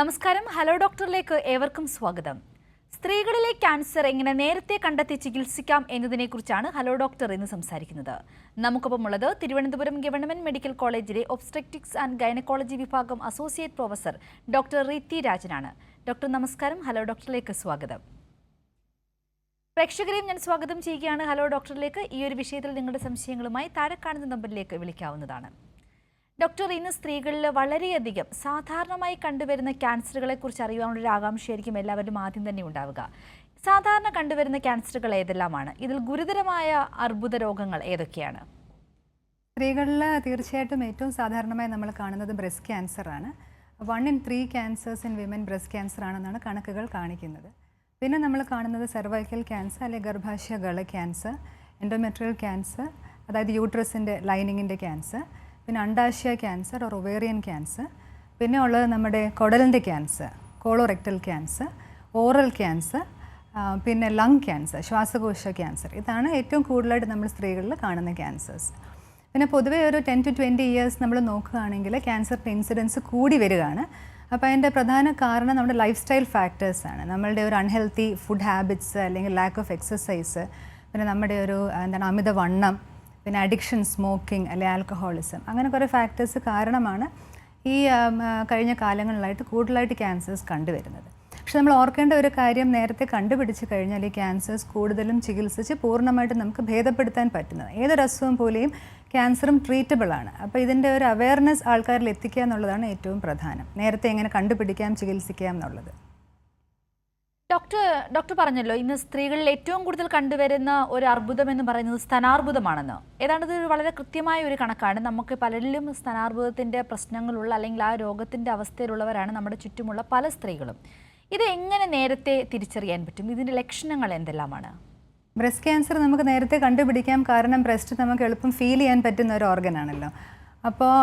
നമസ്കാരം. ഹലോ ഡോക്ടറിലേക്ക് ഏവർക്കും സ്വാഗതം. സ്ത്രീകളിലെ ക്യാൻസർ എങ്ങനെ നേരത്തെ കണ്ടെത്തി ചികിത്സിക്കാം എന്നതിനെക്കുറിച്ചാണ് ഹലോ ഡോക്ടർ ഇന്ന് സംസാരിക്കുന്നത്. നമുക്കൊപ്പം ഉള്ളത് തിരുവനന്തപുരം ഗവൺമെന്റ് മെഡിക്കൽ കോളേജിലെ ഒബ്സ്ട്രക്റ്റിക്സ് ആൻഡ് ഗൈനക്കോളജി വിഭാഗം അസോസിയേറ്റ് പ്രൊഫസർ ഡോക്ടർ റീത്തി രാജനാണ്. ഡോക്ടർ നമസ്കാരം. ഹലോ ഡോക്ടറിലേക്ക് സ്വാഗതം. പ്രേക്ഷകരെയും ഞാൻ സ്വാഗതം ചെയ്യുകയാണ് ഹലോ ഡോക്ടറിലേക്ക്. ഈ ഒരു വിഷയത്തിൽ നിങ്ങളുടെ സംശയങ്ങളുമായി താഴെ കാണുന്ന നമ്പറിലേക്ക് വിളിക്കാവുന്നതാണ്. ഡോക്ടർ ഇന്ന് സ്ത്രീകളിൽ വളരെയധികം സാധാരണമായി കണ്ടുവരുന്ന ക്യാൻസറുകളെ കുറിച്ച് അറിയാനുള്ള ഒരു ആകാംക്ഷയായിരിക്കും എല്ലാവരും ആദ്യം തന്നെ ഉണ്ടാവുക. സാധാരണ കണ്ടുവരുന്ന ക്യാൻസറുകൾ ഏതെല്ലാമാണ്? ഇതിൽ ഗുരുതരമായ അർബുദ രോഗങ്ങൾ ഏതൊക്കെയാണ്? സ്ത്രീകളിൽ തീർച്ചയായിട്ടും ഏറ്റവും സാധാരണമായി നമ്മൾ കാണുന്നത് ബ്രസ്റ്റ് ക്യാൻസർ ആണ് one in three cancers in women breast cancer ആണെന്നാണ് കണക്കുകൾ കാണിക്കുന്നത്. പിന്നെ നമ്മൾ കാണുന്നത് സെർവൈക്കൽ ക്യാൻസർ അല്ലെങ്കിൽ ഗർഭാശയ ഗള ക്യാൻസർ എൻഡോമെട്രിയൽ ക്യാൻസർ അതായത് യൂട്രസിന്റെ ലൈനിങ്ങിന്റെ ക്യാൻസർ. പിന്നെ അണ്ടാശയ ക്യാൻസർ ഓർ ഒവേറിയൻ ക്യാൻസർ പിന്നെ ഉള്ളത് നമ്മുടെ കുടലിന്റെ cancer colorectal cancer oral cancer പിന്നെ ലങ് ക്യാൻസർ ശ്വാസകോശ ക്യാൻസർ. ഇതാണ് ഏറ്റവും കൂടുതലായിട്ട് നമ്മൾ സ്ത്രീകളിൽ കാണുന്ന ക്യാൻസേഴ്സ് പിന്നെ പൊതുവേ ഒരു ടെൻ ടു ട്വന്റി ഇയേഴ്സ് നമ്മൾ നോക്കുകയാണെങ്കിൽ ക്യാൻസറിന്റെ ഇൻസിഡൻസ് കൂടി വരികയാണ്. അപ്പോൾ അതിന്റെ പ്രധാന കാരണം നമ്മുടെ ലൈഫ് സ്റ്റൈൽ ഫാക്ടേഴ്സാണ് നമ്മളുടെ ഒരു അൺഹെൽത്തി ഫുഡ് ഹാബിറ്റ്സ് അല്ലെങ്കിൽ ലാക്ക് ഓഫ് എക്സസൈസ് പിന്നെ നമ്മുടെ ഒരു എന്താണ് അമിതവണ്ണം പിന്നെ അഡിക്ഷൻ സ്മോക്കിംഗ് അല്ലെ ആൽക്കഹോളിസം അങ്ങനെ കുറേ ഫാക്ടേഴ്സ് കാരണമാണ് ഈ കഴിഞ്ഞ കാലങ്ങളിലായിട്ട് കൂടുതലായിട്ട് ക്യാൻസേഴ്സ് കണ്ടുവരുന്നത്. പക്ഷെ നമ്മൾ ഓർക്കേണ്ട ഒരു കാര്യം നേരത്തെ കണ്ടുപിടിച്ച് കഴിഞ്ഞാൽ ഈ ക്യാൻസേഴ്സ് കൂടുതലും ചികിത്സിച്ച് പൂർണമായിട്ട് നമുക്ക് ഭേദപ്പെടുത്താൻ പറ്റുന്നത് ഏതൊരു അസുഖം പോലെയും ക്യാൻസറും ട്രീറ്റബിൾ ആണ്. അപ്പോൾ ഇതിന്റെ ഒരു അവയർനെസ് ആൾക്കാരിൽ എത്തിക്കുക എന്നുള്ളതാണ് ഏറ്റവും പ്രധാനം. നേരത്തെ എങ്ങനെ കണ്ടുപിടിക്കാം ചികിത്സിക്കാം എന്നുള്ളത്. ഡോക്ടർ ഡോക്ടർ പറഞ്ഞല്ലോ ഇന്ന് സ്ത്രീകളിൽ ഏറ്റവും കൂടുതൽ കണ്ടുവരുന്ന ഒരു അർബുദം എന്ന് പറയുന്നത് സ്തനാർബുദമാണെന്ന്. ഏതാണ്ട് ഇത് വളരെ കൃത്യമായ ഒരു കണക്കാണ്. നമുക്ക് പലരിലും സ്തനാർബുദത്തിന്റെ പ്രശ്നങ്ങളുള്ള അല്ലെങ്കിൽ ആ രോഗത്തിന്റെ അവസ്ഥയിലുള്ളവരാണ് നമ്മുടെ ചുറ്റുമുള്ള പല സ്ത്രീകളും. ഇത് എങ്ങനെ നേരത്തെ തിരിച്ചറിയാൻ പറ്റും? ഇതിന്റെ ലക്ഷണങ്ങൾ എന്തെല്ലാമാണ്? ബ്രസ്റ്റ് ക്യാൻസർ നമുക്ക് നേരത്തെ കണ്ടുപിടിക്കാം. കാരണം ബ്രസ്റ്റ് നമുക്ക് എളുപ്പം ഫീൽ ചെയ്യാൻ പറ്റുന്ന ഒരു ഓർഗനാണല്ലോ. അപ്പോൾ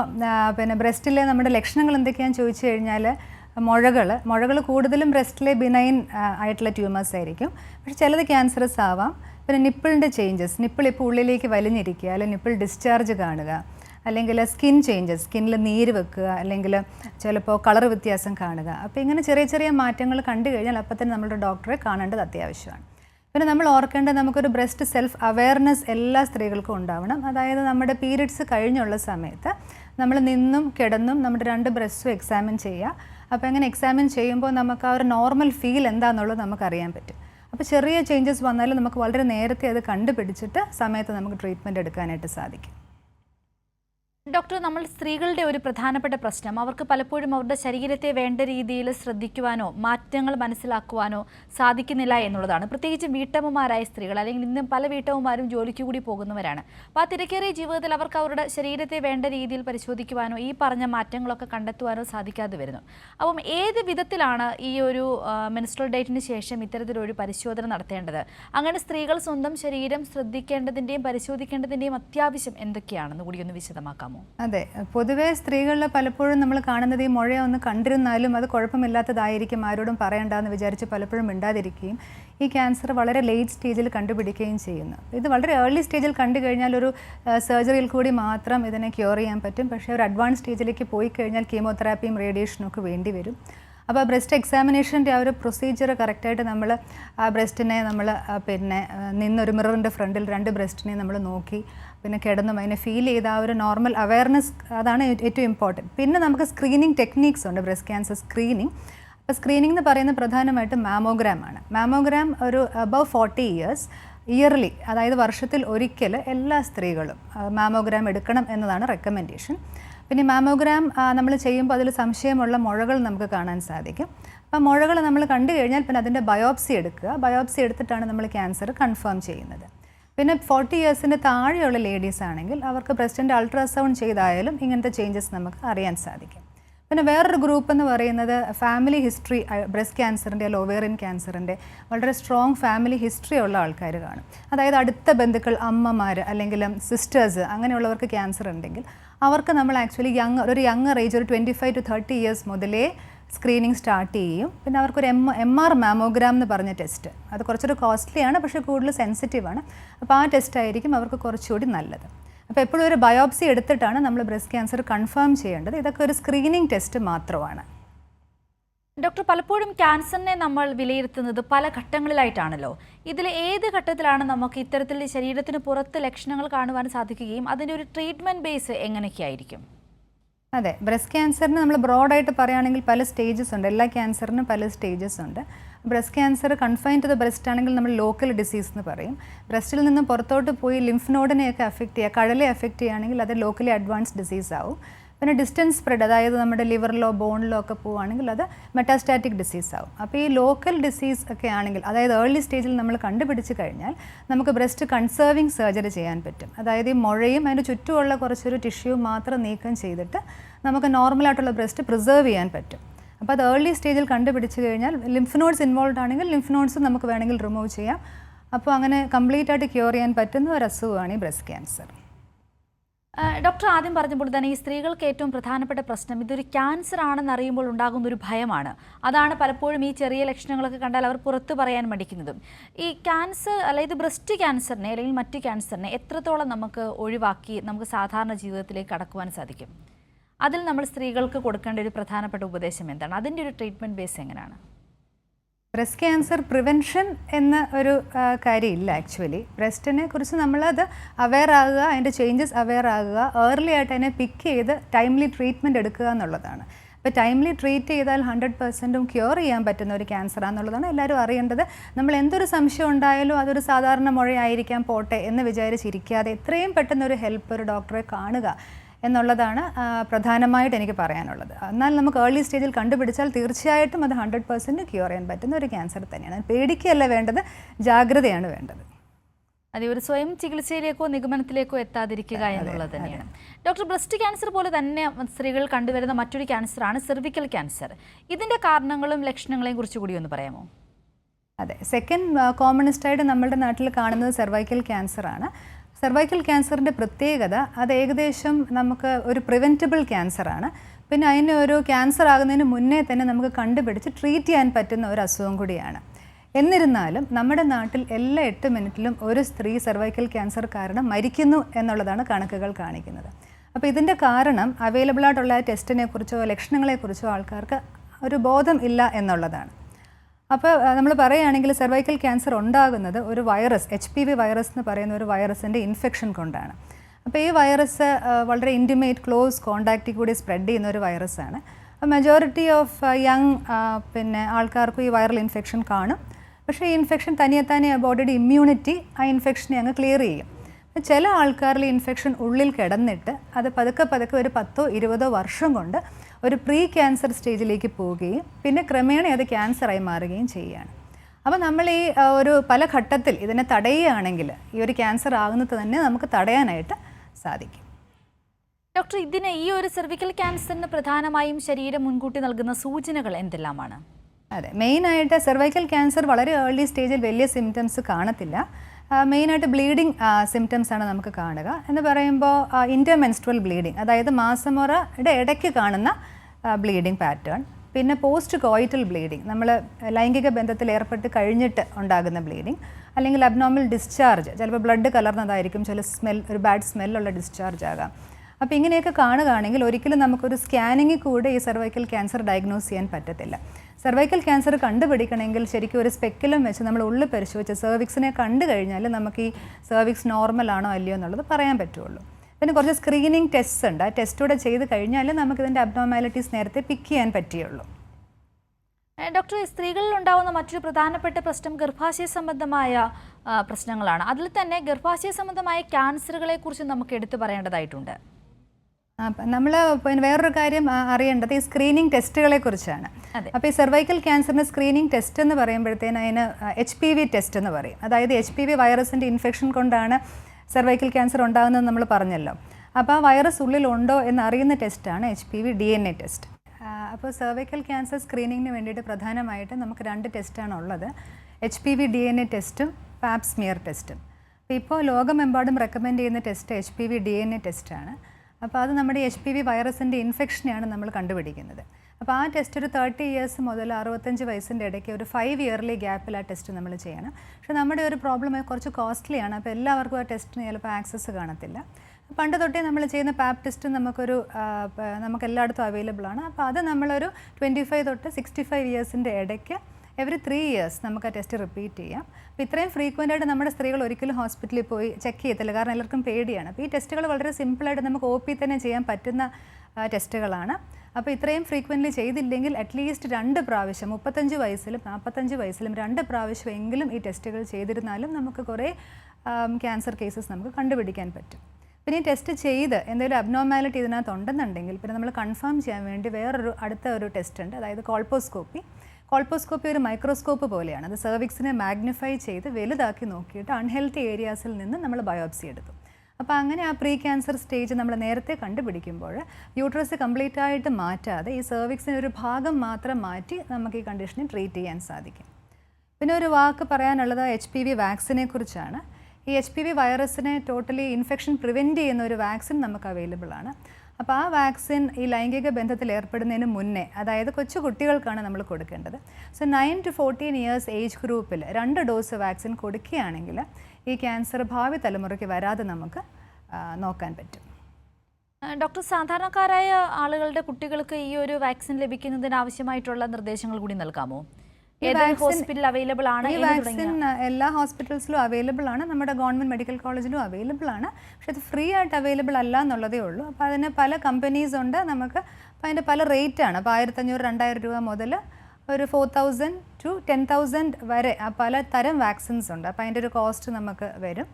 പിന്നെ ബ്രസ്റ്റിലെ നമ്മുടെ ലക്ഷണങ്ങൾ എന്തൊക്കെയാണെന്ന് ചോദിച്ചു കഴിഞ്ഞാൽ മുഴകൾ മുഴകൾ കൂടുതലും ബ്രസ്റ്റിലെ ബിനൈൻ ആയിട്ടുള്ള ട്യൂമേഴ്സ് ആയിരിക്കും. പക്ഷെ ചിലത് ക്യാൻസറസ് ആവാം. പിന്നെ നിപ്പിളിന്റെ ചേഞ്ചസ് നിപ്പിൾ ഇപ്പോൾ ഉള്ളിലേക്ക് വലിഞ്ഞിരിക്കുക അല്ലെങ്കിൽ നിപ്പിൾ ഡിസ്ചാർജ് കാണുക അല്ലെങ്കിൽ സ്കിൻ ചേഞ്ചസ് സ്കിന്നിൽ നീര് വെക്കുക അല്ലെങ്കിൽ ചിലപ്പോൾ കളർ വ്യത്യാസം കാണുക. അപ്പോൾ ഇങ്ങനെ ചെറിയ ചെറിയ മാറ്റങ്ങൾ കണ്ടു കഴിഞ്ഞാൽ അപ്പോൾ തന്നെ നമ്മുടെ ഡോക്ടറെ കാണേണ്ടത് അത്യാവശ്യമാണ്. പിന്നെ നമ്മൾ ഓർക്കേണ്ടത് നമുക്കൊരു ബ്രസ്റ്റ് സെൽഫ് അവയർനെസ് എല്ലാ സ്ത്രീകൾക്കും ഉണ്ടാവണം. അതായത് നമ്മുടെ പീരീഡ്സ് കഴിഞ്ഞുള്ള സമയത്ത് നമ്മൾ നിന്നും കിടന്നും നമ്മുടെ രണ്ട് ബ്രസ്റ്റും എക്സാമിൻ ചെയ്യുക. അപ്പോൾ അങ്ങനെ എക്സാമിൻ ചെയ്യുമ്പോൾ നമുക്ക് ആ ഒരു നോർമൽ ഫീൽ എന്താണെന്നുള്ളത് നമുക്ക് അറിയാൻ പറ്റും. അപ്പോൾ ചെറിയ ചേഞ്ചസ് വന്നാലും നമുക്ക് വളരെ നേരത്തെ അത് കണ്ടുപിടിച്ചിട്ട് സമയത്ത് നമുക്ക് ട്രീറ്റ്മെന്റ് എടുക്കാനായിട്ട് സാധിക്കും. ഡോക്ടർ നമ്മൾ സ്ത്രീകളുടെ ഒരു പ്രധാനപ്പെട്ട പ്രശ്നം. അവർക്ക് പലപ്പോഴും അവരുടെ ശരീരത്തെ വേണ്ട രീതിയിൽ ശ്രദ്ധിക്കുവാനോ മാറ്റങ്ങൾ മനസ്സിലാക്കുവാനോ സാധിക്കുന്നില്ല എന്നുള്ളതാണ്. പ്രത്യേകിച്ച് വീട്ടമ്മമാരായ സ്ത്രീകൾ അല്ലെങ്കിൽ ഇന്നും പല വീട്ടമ്മമാരും ജോലിക്ക് കൂടി പോകുന്നവരാണ്. അപ്പോൾ ആ തിരക്കേറിയ ജീവിതത്തിൽ അവർക്ക് അവരുടെ ശരീരത്തെ വേണ്ട രീതിയിൽ പരിശോധിക്കുവാനോ ഈ പറഞ്ഞ മാറ്റങ്ങളൊക്കെ കണ്ടെത്തുവാനോ സാധിക്കാതെ വരുന്നു. അപ്പം ഏത് വിധത്തിലാണ് ഈ ഒരു മെൻസ്ട്രൽ ഡേറ്റിന് ശേഷം ഇത്തരത്തിലൊരു പരിശോധന നടത്തേണ്ടത്? അങ്ങനെ സ്ത്രീകൾ സ്വന്തം ശരീരം ശ്രദ്ധിക്കേണ്ടതിന്റെയും പരിശോധിക്കേണ്ടതിന്റെയും അത്യാവശ്യം എന്തൊക്കെയാണെന്ന് കൂടി ഒന്ന് വിശദമാക്കാമോ? അതെ. പൊതുവെ സ്ത്രീകളിൽ പലപ്പോഴും നമ്മൾ കാണുന്നത് ഈ മുഴ ഒന്ന് കണ്ടിരുന്നാലും അത് കുഴപ്പമില്ലാത്തതായിരിക്കും. ആരോടും പറയണ്ടെന്ന് വിചാരിച്ച് പലപ്പോഴും മിണ്ടാതിരിക്കുകയും ഈ ക്യാൻസർ വളരെ ലേറ്റ് സ്റ്റേജിൽ കണ്ടുപിടിക്കുകയും ചെയ്യുന്നു. ഇത് വളരെ ഏർലി സ്റ്റേജിൽ കണ്ടു കഴിഞ്ഞാൽ ഒരു സർജറിയിൽ കൂടി മാത്രം ഇതിനെ ക്യൂർ ചെയ്യാൻ പറ്റും. പക്ഷേ ഒരു അഡ്വാൻസ് സ്റ്റേജിലേക്ക് പോയി കഴിഞ്ഞാൽ കീമോതെറാപ്പിയും റേഡിയേഷനും ഒക്കെ വേണ്ടി വരും. അപ്പോൾ ബ്രസ്റ്റ് എക്സാമിനേഷന്റെ ആ ഒരു പ്രൊസീജിയർ കറക്റ്റായിട്ട് നമ്മൾ ആ ബ്രസ്റ്റിനെ നമ്മൾ പിന്നെ നിന്നൊരു മിററിന്റെ ഫ്രണ്ടിൽ രണ്ട് ബ്രസ്റ്റിനെ നമ്മൾ നോക്കി. പിന്നെ കിടന്നും അതിനെ ഫീൽ ചെയ്ത ആ ഒരു നോർമൽ അവയർനെസ് അതാണ് ഏറ്റവും ഇമ്പോർട്ടന്റ് പിന്നെ നമുക്ക് സ്ക്രീനിങ് ടെക്നീക്സ് ഉണ്ട് ബ്രസ്റ്റ് ക്യാൻസർ സ്ക്രീനിങ് അപ്പോൾ സ്ക്രീനിങ് എന്ന് പറയുന്നത് പ്രധാനമായിട്ടും മാമോഗ്രാം ആണ്. മാമോഗ്രാം ഒരു അബവ് ഫോർട്ടി ഇയേഴ്സ് ഇയർലി അതായത് വർഷത്തിൽ ഒരിക്കൽ എല്ലാ സ്ത്രീകളും മാമോഗ്രാം എടുക്കണം എന്നതാണ് റെക്കമെൻഡേഷൻ പിന്നെ മാമോഗ്രാം നമ്മൾ ചെയ്യുമ്പോൾ അതിൽ സംശയമുള്ള മുഴകൾ നമുക്ക് കാണാൻ സാധിക്കും. അപ്പോൾ മുഴകൾ നമ്മൾ കണ്ടു കഴിഞ്ഞാൽ പിന്നെ അതിന്റെ ബയോപ്സി എടുക്കുക. ബയോപ്സി എടുത്തിട്ടാണ് നമ്മൾ ക്യാൻസർ കൺഫേം ചെയ്യുന്നത്. പിന്നെ ഫോർട്ടി ഇയേഴ്സിന് താഴെയുള്ള ലേഡീസ് ആണെങ്കിൽ അവർക്ക് ബ്രസ്റ്റിന്റെ അൾട്രാസൗണ്ട് ചെയ്തായാലും ഇങ്ങനത്തെ ചേഞ്ചസ് നമുക്ക് അറിയാൻ സാധിക്കും. പിന്നെ വേറൊരു ഗ്രൂപ്പ് എന്ന് പറയുന്നത് ഫാമിലി ഹിസ്റ്ററി ബ്രസ്റ്റ് ക്യാൻസറിന്റെ അല്ലെങ്കിൽ ഒവേറിയൻ ക്യാൻസറിന്റെ വളരെ സ്ട്രോങ് ഫാമിലി ഹിസ്റ്ററി ഉള്ള ആൾക്കാർ കാണും. അതായത് അടുത്ത ബന്ധുക്കൾ അമ്മമാർ അല്ലെങ്കിൽ സിസ്റ്റേഴ്സ് അങ്ങനെയുള്ളവർക്ക് ക്യാൻസർ ഉണ്ടെങ്കിൽ അവർക്ക് നമ്മൾ ആക്ച്വലി യങ് ഒരു യങ്ങർ ഏജ് ഒരു twenty five to thirty years മുതലേ സ്ക്രീനിങ് സ്റ്റാർട്ട് ചെയ്യും. പിന്നെ അവർക്കൊരു എം എം ആർ മാമോഗ്രാം എന്ന് പറഞ്ഞ ടെസ്റ്റ് അത് കുറച്ചൊരു കോസ്റ്റ്ലിയാണ് പക്ഷേ കൂടുതൽ സെൻസിറ്റീവാണ് അപ്പോൾ ആ ടെസ്റ്റ് ആയിരിക്കും അവർക്ക് കുറച്ചുകൂടി നല്ലത്. അപ്പോൾ എപ്പോഴും ഒരു ബയോപ്സി എടുത്തിട്ടാണ് നമ്മൾ ബ്രസ്റ്റ് ക്യാൻസർ കൺഫേം ചെയ്യേണ്ടത്. ഇതൊക്കെ ഒരു സ്ക്രീനിങ് ടെസ്റ്റ് മാത്രമാണ്. ഡോക്ടർ പലപ്പോഴും ക്യാൻസറിനെ നമ്മൾ വിലയിരുത്തുന്നത് പല ഘട്ടങ്ങളിലായിട്ടാണല്ലോ. ഇതിൽ ഏത് ഘട്ടത്തിലാണ് നമുക്ക് ഇത്തരത്തിൽ ശരീരത്തിന് പുറത്ത് ലക്ഷണങ്ങൾ കാണുവാൻ സാധിക്കുകയും അതിന്റെ ഒരു ട്രീറ്റ്മെന്റ് ബേസ് എങ്ങനെയൊക്കെയായിരിക്കും? അതെ ബ്രസ്റ്റ് ക്യാൻസറിന് നമ്മൾ ബ്രോഡായിട്ട് പറയുകയാണെങ്കിൽ പല സ്റ്റേജസ് ഉണ്ട്. എല്ലാ ക്യാൻസറിനും പല സ്റ്റേജസ് ഉണ്ട്. Breast cancer confine to the breast ആണെങ്കിൽ നമ്മൾ ലോക്കൽ ഡിസീസ് എന്ന് പറയും. ബ്രസ്റ്റിൽ നിന്ന് പുറത്തോട്ട് പോയി ലിംഫ് നോഡിനെയൊക്കെ അഫക്റ്റ് ചെയ്യുക കഴലെ അഫക്റ്റ് ചെയ്യുകയാണെങ്കിൽ അത് ലോക്കലി അഡ്വാൻസ് ഡിസീസ് ആവും. പിന്നെ ഡിസ്റ്റൻസ് സ്പ്രെഡ് അതായത് നമ്മുടെ ലിവറിലോ ബോണിലോ ഒക്കെ പോവുകയാണെങ്കിൽ അത് മെറ്റാസ്റ്റാറ്റിക് ഡിസീസ് ആവും. അപ്പോൾ ഈ ലോക്കൽ ഡിസീസ് ഒക്കെ ആണെങ്കിൽ അതായത് ഏർലി സ്റ്റേജിൽ നമ്മൾ കണ്ടുപിടിച്ച് കഴിഞ്ഞാൽ നമുക്ക് ബ്രസ്റ്റ് കൺസേർവിങ് സർജറി ചെയ്യാൻ പറ്റും. അതായത് ഈ മുഴയും അതിന് ചുറ്റുമുള്ള കുറച്ചൊരു ടിഷ്യൂ മാത്രം നീക്കം ചെയ്തിട്ട് നമുക്ക് നോർമലായിട്ടുള്ള ബ്രസ്റ്റ് പ്രിസേർവ് ചെയ്യാൻ പറ്റും. അപ്പോൾ അത് ഏർലി സ്റ്റേജിൽ കണ്ടുപിടിച്ച് കഴിഞ്ഞാൽ ലിംഫ് നോഡ്സ് ഇൻവോൾവ് ആണെങ്കിൽ ലിംഫ് നമുക്ക് വേണമെങ്കിൽ റിമൂവ് ചെയ്യാം. അപ്പോൾ അങ്ങനെ കംപ്ലീറ്റ് ആയിട്ട് ക്യൂർ ചെയ്യാൻ പറ്റുന്ന ഒരു അസുഖമാണ് ഈ ബ്രസ്റ്റ് ക്യാൻസർ ഡോക്ടർ ആദ്യം പറഞ്ഞപ്പോൾ തന്നെ ഈ സ്ത്രീകൾക്ക് ഏറ്റവും പ്രധാനപ്പെട്ട പ്രശ്നം ഇതൊരു ക്യാൻസർ ആണെന്ന് അറിയുമ്പോൾ ഉണ്ടാകുന്ന ഒരു ഭയമാണ്. അതാണ് പലപ്പോഴും ഈ ചെറിയ ലക്ഷണങ്ങളൊക്കെ കണ്ടാൽ അവർ പുറത്തു പറയാൻ മടിക്കുന്നതും. ഈ ക്യാൻസർ അതായത് ബ്രസ്റ്റ് ക്യാൻസറിനെ അല്ലെങ്കിൽ മറ്റു ക്യാൻസറിനെ എത്രത്തോളം നമുക്ക് ഒഴിവാക്കി നമുക്ക് സാധാരണ ജീവിതത്തിലേക്ക് കടക്കുവാൻ സാധിക്കും? അതിൽ നമ്മൾ സ്ത്രീകൾക്ക് കൊടുക്കേണ്ട ഒരു പ്രധാനപ്പെട്ട ഉപദേശം എന്താണ്? അതിന്റെ ഒരു ട്രീറ്റ്മെന്റ് ബേസ് എങ്ങനെയാണ്? ബ്രസ്റ്റ് ക്യാൻസർ പ്രിവെൻഷൻ എന്ന ഒരു കാര്യമില്ല ആക്ച്വലി. ബ്രസ്റ്റിനെ കുറിച്ച് നമ്മളത് അവെയർ ആകുക അതിന്റെ ചേഞ്ചസ് അവെയർ ആകുക ഏർലി ആയിട്ട് അതിനെ പിക്ക് ചെയ്ത് ടൈംലി ട്രീറ്റ്മെന്റ് എടുക്കുക എന്നുള്ളതാണ്. അപ്പോൾ ടൈംലി ട്രീറ്റ് ചെയ്താൽ ഹൺഡ്രഡ് പെർസെന്റും ക്യൂർ ചെയ്യാൻ പറ്റുന്ന ഒരു ക്യാൻസർ ആണെന്നുള്ളതാണ് എല്ലാവരും അറിയേണ്ടത്. നമ്മൾ എന്തൊരു സംശയം ഉണ്ടായാലും അതൊരു സാധാരണ മുഴയായിരിക്കാം പോട്ടെ എന്ന് വിചാരിച്ചിരിക്കാതെ എത്രയും പെട്ടെന്ന് ഒരു ഹെൽപ്പ് ഒരു ഡോക്ടറെ കാണുക. എന്നുള്ളതാണ് പ്രധാനമായിട്ട് എനിക്ക് പറയാനുള്ളത്. എന്നാൽ നമുക്ക് ഏർലി സ്റ്റേജിൽ കണ്ടുപിടിച്ചാൽ തീർച്ചയായിട്ടും അത് ഹൺഡ്രഡ് പെർസെന്റ് ക്യൂർ ചെയ്യാൻ പറ്റുന്ന ഒരു ക്യാൻസർ തന്നെയാണ്. പേടിക്കുകയല്ല വേണ്ടത് ജാഗ്രതയാണ് വേണ്ടത്. അതെ ഒരു സ്വയം ചികിത്സയിലേക്കോ നിഗമനത്തിലേക്കോ എത്താതിരിക്കുക എന്നുള്ളത് തന്നെയാണ്. ഡോക്ടർ ബ്രസ്റ്റ് ക്യാൻസർ പോലെ തന്നെ സ്ത്രീകൾ കണ്ടുവരുന്ന മറ്റൊരു ക്യാൻസറാണ് സെർവിക്കൽ ക്യാൻസർ ഇതിന്റെ കാരണങ്ങളും ലക്ഷണങ്ങളെയും കുറിച്ച് കൂടി ഒന്ന് പറയാമോ? അതെ സെക്കൻഡ് കോമണിസ്റ്റായിട്ട് നമ്മളുടെ നാട്ടിൽ കാണുന്നത് സെർവൈക്കൽ ക്യാൻസർ ആണ്. സെർവൈക്കൽ ക്യാൻസറിന്റെ പ്രത്യേകത അത് ഏകദേശം നമുക്ക് ഒരു പ്രിവെന്റബിൾ ക്യാൻസറാണ് പിന്നെ അതിന് ഒരു ക്യാൻസർ ആകുന്നതിന് മുന്നേ തന്നെ നമുക്ക് കണ്ടുപിടിച്ച് ട്രീറ്റ് ചെയ്യാൻ പറ്റുന്ന ഒരു അസുഖം കൂടിയാണ്. എന്നിരുന്നാലും നമ്മുടെ നാട്ടിൽ എല്ലാ എട്ട് മിനിറ്റിലും ഒരു സ്ത്രീ സെർവൈക്കൽ ക്യാൻസർ കാരണം മരിക്കുന്നു എന്നുള്ളതാണ് കണക്കുകൾ കാണിക്കുന്നത്. അപ്പോൾ ഇതിന്റെ കാരണം അവൈലബിൾ ആയിട്ടുള്ള ടെസ്റ്റിനെ കുറിച്ചോ ലക്ഷണങ്ങളെക്കുറിച്ചോ ആൾക്കാർക്ക് ഒരു ബോധം ഇല്ല എന്നുള്ളതാണ്. അപ്പോൾ നമ്മൾ പറയുകയാണെങ്കിൽ സെർവൈക്കൽ ക്യാൻസർ ഉണ്ടാകുന്നത് ഒരു virus H P V virus എന്ന് പറയുന്ന ഒരു വൈറസിന്റെ ഇൻഫെക്ഷൻ കൊണ്ടാണ്. അപ്പോൾ ഈ വൈറസ് വളരെ ഇന്റിമേറ്റ് ക്ലോസ് കോണ്ടാക്റ്റിൽ കൂടി സ്പ്രെഡ് ചെയ്യുന്ന ഒരു വൈറസാണ് അപ്പോൾ മെജോറിറ്റി ഓഫ് യങ് പിന്നെ ആൾക്കാർക്കും ഈ വൈറൽ ഇൻഫെക്ഷൻ കാണും. പക്ഷേ ഈ ഇൻഫെക്ഷൻ തനിയെ തന്നെ ബോഡിയുടെ ഇമ്മ്യൂണിറ്റി ആ ഇൻഫെക്ഷനെ അങ്ങ് ക്ലിയർ ചെയ്യും. ചില ആൾക്കാരിൽ ഇൻഫെക്ഷൻ ഉള്ളിൽ കിടന്നിട്ട് അത് പതുക്കെ പതുക്കെ ഒരു പത്തോ ഇരുപതോ വർഷം കൊണ്ട് ഒരു പ്രീ ക്യാൻസർ സ്റ്റേജിലേക്ക് പോവുകയും പിന്നെ ക്രമേണ അത് ക്യാൻസറായി മാറുകയും ചെയ്യുകയാണ്. അപ്പോൾ നമ്മൾ ഈ ഒരു പല ഘട്ടത്തിൽ ഇതിനെ തടയുകയാണെങ്കിൽ ഈ ഒരു ക്യാൻസർ ആകുന്നത് തന്നെ നമുക്ക് തടയാനായിട്ട് സാധിക്കും. ഡോക്ടർ ഇതിന് ഈ ഒരു സെർവിക്കൽ ക്യാൻസറിന് പ്രധാനമായും ശരീരം മുൻകൂട്ടി നൽകുന്ന സൂചനകൾ എന്തെല്ലാമാണ്? അതെ മെയിനായിട്ട് സെർവൈക്കൽ ക്യാൻസർ വളരെ ഏർലി സ്റ്റേജിൽ വലിയ സിംറ്റംസ് കാണത്തില്ല. മെയിനായിട്ട് ബ്ലീഡിങ് സിംറ്റംസ് ആണ് നമുക്ക് കാണുക. എന്ന് പറയുമ്പോൾ ഇന്റർമെൻസ്ട്രൽ ബ്ലീഡിങ് അതായത് മാസമുറയുടെ ഇടയ്ക്ക് കാണുന്ന ബ്ലീഡിങ് പാറ്റേൺ പിന്നെ പോസ്റ്റ് കോയിറ്റൽ ബ്ലീഡിങ് നമ്മൾ ലൈംഗിക ബന്ധത്തിൽ ഏർപ്പെട്ട് കഴിഞ്ഞിട്ട് ഉണ്ടാകുന്ന ബ്ലീഡിങ് അല്ലെങ്കിൽ അബ്നോമൽ ഡിസ്ചാർജ് ചിലപ്പോൾ ബ്ലഡ് കലർന്നതായിരിക്കും ചില സ്മെൽ ഒരു ബാഡ് സ്മെല്ലുള്ള ഡിസ്ചാർജ് ആകാം. അപ്പോൾ ഇങ്ങനെയൊക്കെ കാണുകയാണെങ്കിൽ ഒരിക്കലും നമുക്കൊരു സ്കാനിങ്ങിൽ കൂടെ ഈ സെർവൈക്കൽ ക്യാൻസർ ഡയഗ്നോസ് ചെയ്യാൻ പറ്റത്തില്ല. സെർവൈക്കൽ ക്യാൻസർ കണ്ടുപിടിക്കണമെങ്കിൽ ശരിക്കും ഒരു സ്പെക്കിലും വെച്ച് നമ്മൾ ഉള്ളിൽ പരിശോധിച്ച് സെർവിക്സിനെ കണ്ടു കഴിഞ്ഞാൽ നമുക്ക് ഈ സെർവിക്സ് നോർമൽ ആണോ അല്ലയോ എന്നുള്ളത് പറയാൻ പറ്റുള്ളൂ. പിന്നെ കുറച്ച് സ്ക്രീനിങ് ടെസ്റ്റ് ഉണ്ട്. ആ ടെസ്റ്റൂടെ ചെയ്ത് കഴിഞ്ഞാൽ നമുക്ക് ഇതിന്റെ അബ്നോമാലിറ്റീസ് നേരത്തെ പിക്ക് ചെയ്യാൻ പറ്റുകയുള്ളൂ. ഡോക്ടർ സ്ത്രീകളിൽ ഉണ്ടാകുന്ന മറ്റൊരു പ്രധാനപ്പെട്ട പ്രശ്നം ഗർഭാശയ സംബന്ധമായ പ്രശ്നങ്ങളാണ്. അതിൽ തന്നെ ഗർഭാശയ സംബന്ധമായ ക്യാൻസറുകളെ കുറിച്ച് നമുക്ക് എടുത്തു പറയേണ്ടതായിട്ടുണ്ട്. നമ്മൾ പിന്നെ വേറൊരു കാര്യം അറിയേണ്ടത് ഈ സ്ക്രീനിങ് ടെസ്റ്റുകളെ കുറിച്ചാണ്. അപ്പോൾ ഈ സെർവൈക്കൽ ക്യാൻസറിന് സ്ക്രീനിങ് ടെസ്റ്റ് എന്ന് പറയുമ്പോഴത്തേന് അതിന് എച്ച് പി വി ടെസ്റ്റ് എന്ന് പറയും. അതായത് എച്ച് പി വി വൈറസിന്റെ ഇൻഫെക്ഷൻ കൊണ്ടാണ് സെർവൈക്കൽ ക്യാൻസർ ഉണ്ടാകുന്നത് നമ്മൾ പറഞ്ഞല്ലോ. അപ്പോൾ ആ വൈറസ് ഉള്ളിലുണ്ടോ എന്ന് അറിയുന്ന ടെസ്റ്റാണ് H P V D N A test അപ്പോൾ സെർവൈക്കൽ ക്യാൻസർ സ്ക്രീനിങ്ങിന് വേണ്ടിയിട്ട് പ്രധാനമായിട്ട് നമുക്ക് രണ്ട് ടെസ്റ്റാണ് ഉള്ളത്. H P V D N A ടെസ്റ്റും പാപ്സ്മിയർ ടെസ്റ്റും അപ്പോൾ ഇപ്പോൾ ലോകമെമ്പാടും റെക്കമെൻഡ് ചെയ്യുന്ന test H P V D N A ടെസ്റ്റാണ് അപ്പോൾ അത് നമ്മുടെ എച്ച് പി വി വൈറസിന്റെ ഇൻഫെക്ഷനെയാണ് നമ്മൾ കണ്ടുപിടിക്കുന്നത്. അപ്പോൾ ആ ടെസ്റ്റ് ഒരു തേർട്ടി ഇയേഴ്സ് മുതൽ അറുപത്തഞ്ച് വയസ്സിന്റെ ഇടയ്ക്ക് ഒരു ഫൈവ് ഇയർലി ഗ്യാപ്പിൽ ആ ടെസ്റ്റ് നമ്മൾ ചെയ്യണം. പക്ഷേ നമ്മുടെ ഒരു പ്രോബ്ലം കുറച്ച് കോസ്റ്റ്ലിയാണ് അപ്പോൾ എല്ലാവർക്കും ആ ടെസ്റ്റിന് ചിലപ്പോൾ ആക്സസ് കാണത്തില്ല. പണ്ട് തൊട്ടേ നമ്മൾ ചെയ്യുന്ന പാപ്പ് ടെസ്റ്റ് നമുക്കൊരു നമുക്ക് എല്ലായിടത്തും അവൈലബിൾ ആണ്. അപ്പോൾ അത് നമ്മളൊരു ട്വന്റി ഫൈവ് തൊട്ട് സിക്സ്റ്റി ഫൈവ് ഇയേഴ്സിന്റെ ഇടയ്ക്ക് എവറി ത്രീ ഇയേഴ്സ് നമുക്ക് ആ ടെസ്റ്റ് റിപ്പീറ്റ് ചെയ്യാം. അപ്പോൾ ഇത്രയും ഫ്രീക്വന്റ് ആയിട്ട് നമ്മുടെ സ്ത്രീകൾ ഒരിക്കലും ഹോസ്പിറ്റലിൽ പോയി ചെക്ക് ചെയ്യത്തില്ല. കാരണം എല്ലാവർക്കും പേടിയാണ്. അപ്പോൾ ഈ ടെസ്റ്റുകൾ വളരെ സിമ്പിളായിട്ട് നമുക്ക് ഒ പി തന്നെ ചെയ്യാൻ പറ്റുന്ന ടെസ്റ്റുകളാണ് അപ്പോൾ ഇത്രയും ഫ്രീക്വന്റ്ലി ചെയ്തില്ലെങ്കിൽ അറ്റ്ലീസ്റ്റ് രണ്ട് പ്രാവശ്യം മുപ്പത്തഞ്ച് വയസ്സിലും നാൽപ്പത്തഞ്ച് വയസ്സിലും രണ്ട് പ്രാവശ്യം എങ്കിലും ഈ ടെസ്റ്റുകൾ ചെയ്തിരുന്നാലും നമുക്ക് കുറേ ക്യാൻസർ കേസസ് നമുക്ക് കണ്ടുപിടിക്കാൻ പറ്റും. പിന്നെ ഈ ടെസ്റ്റ് ചെയ്ത് എന്തെങ്കിലും അബ്നോർമാലിറ്റി ഇതിനകത്ത് ഉണ്ടെന്നുണ്ടെങ്കിൽ പിന്നെ നമ്മൾ കൺഫേം ചെയ്യാൻ വേണ്ടി വേറൊരു അടുത്ത ഒരു ടെസ്റ്റ് ഉണ്ട്. അതായത് കോൾപ്പോസ്കോപ്പി കോൾപ്പോസ്കോപ്പി ഒരു മൈക്രോസ്കോപ്പ് പോലെയാണ്. അത് സെർവിക്സിനെ മാഗ്നിഫൈ ചെയ്ത് വലുതാക്കി നോക്കിയിട്ട് അൺഹെൽത്തി ഏരിയാസിൽ നിന്ന് നമ്മൾ ബയോപ്സി എടുത്തു. അപ്പോൾ അങ്ങനെ ആ പ്രീ ക്യാൻസർ സ്റ്റേജ് നമ്മൾ നേരത്തെ കണ്ടുപിടിക്കുമ്പോൾ യൂട്രസ് കംപ്ലീറ്റ് ആയിട്ട് മാറ്റാതെ ഈ സെർവിക്സിന് ഒരു ഭാഗം മാത്രം മാറ്റി നമുക്ക് ഈ കണ്ടീഷനെ ട്രീറ്റ് ചെയ്യാൻ സാധിക്കും. പിന്നെ ഒരു വാക്ക് പറയാനുള്ളത് എച്ച് പി വി വാക്സിനെ കുറിച്ചാണ്. ഈ എച്ച് പി വി വൈറസിനെ ടോട്ടലി ഇൻഫെക്ഷൻ പ്രിവെന്റ് ചെയ്യുന്ന ഒരു വാക്സിൻ നമുക്ക് അവൈലബിൾ ആണ്. അപ്പോൾ ആ വാക്സിൻ ഈ ലൈംഗിക ബന്ധത്തിൽ ഏർപ്പെടുന്നതിന് മുന്നേ അതായത് കൊച്ചു കുട്ടികൾക്കാണ് നമ്മൾ കൊടുക്കേണ്ടത്. So nine to fourteen years age ഗ്രൂപ്പിൽ രണ്ട് ഡോസ് വാക്സിൻ കൊടുക്കുകയാണെങ്കിൽ ഈ ക്യാൻസർ ഭാവി തലമുറയ്ക്ക് വരാതെ നമുക്ക് നോക്കാൻ പറ്റും. ഡോക്ടർ സാധാരണക്കാരായ ആളുകളുടെ കുട്ടികൾക്ക് ഈ ഒരു വാക്സിൻ ലഭിക്കുന്നതിന് ആവശ്യമായിട്ടുള്ള നിർദ്ദേശങ്ങൾ കൂടി നൽകാമോ? ഹോസ്പിറ്റൽ അവൈലബിൾ ആണ് ഈ വാക്സിൻ എല്ലാ ഹോസ്പിറ്റൽസിലും അവൈലബിൾ ആണ്. നമ്മുടെ ഗവൺമെന്റ് മെഡിക്കൽ കോളേജിലും അവൈലബിൾ ആണ്. പക്ഷെ അത് ഫ്രീ ആയിട്ട് അവൈലബിൾ അല്ല എന്നുള്ളതേ ഉള്ളൂ. അപ്പോൾ അതിന് പല കമ്പനീസ് ഉണ്ട്. നമുക്ക് അതിന്റെ പല റേറ്റ് ആണ്. അപ്പോൾ ആയിരത്തഞ്ഞൂറ് രണ്ടായിരം രൂപ മുതൽ ഒരു four thousand to ten thousand വരെ പല തരം വാക്സിൻസ് ഉണ്ട്. അപ്പോൾ അതിന്റെ ഒരു കോസ്റ്റ് നമുക്ക് വരും.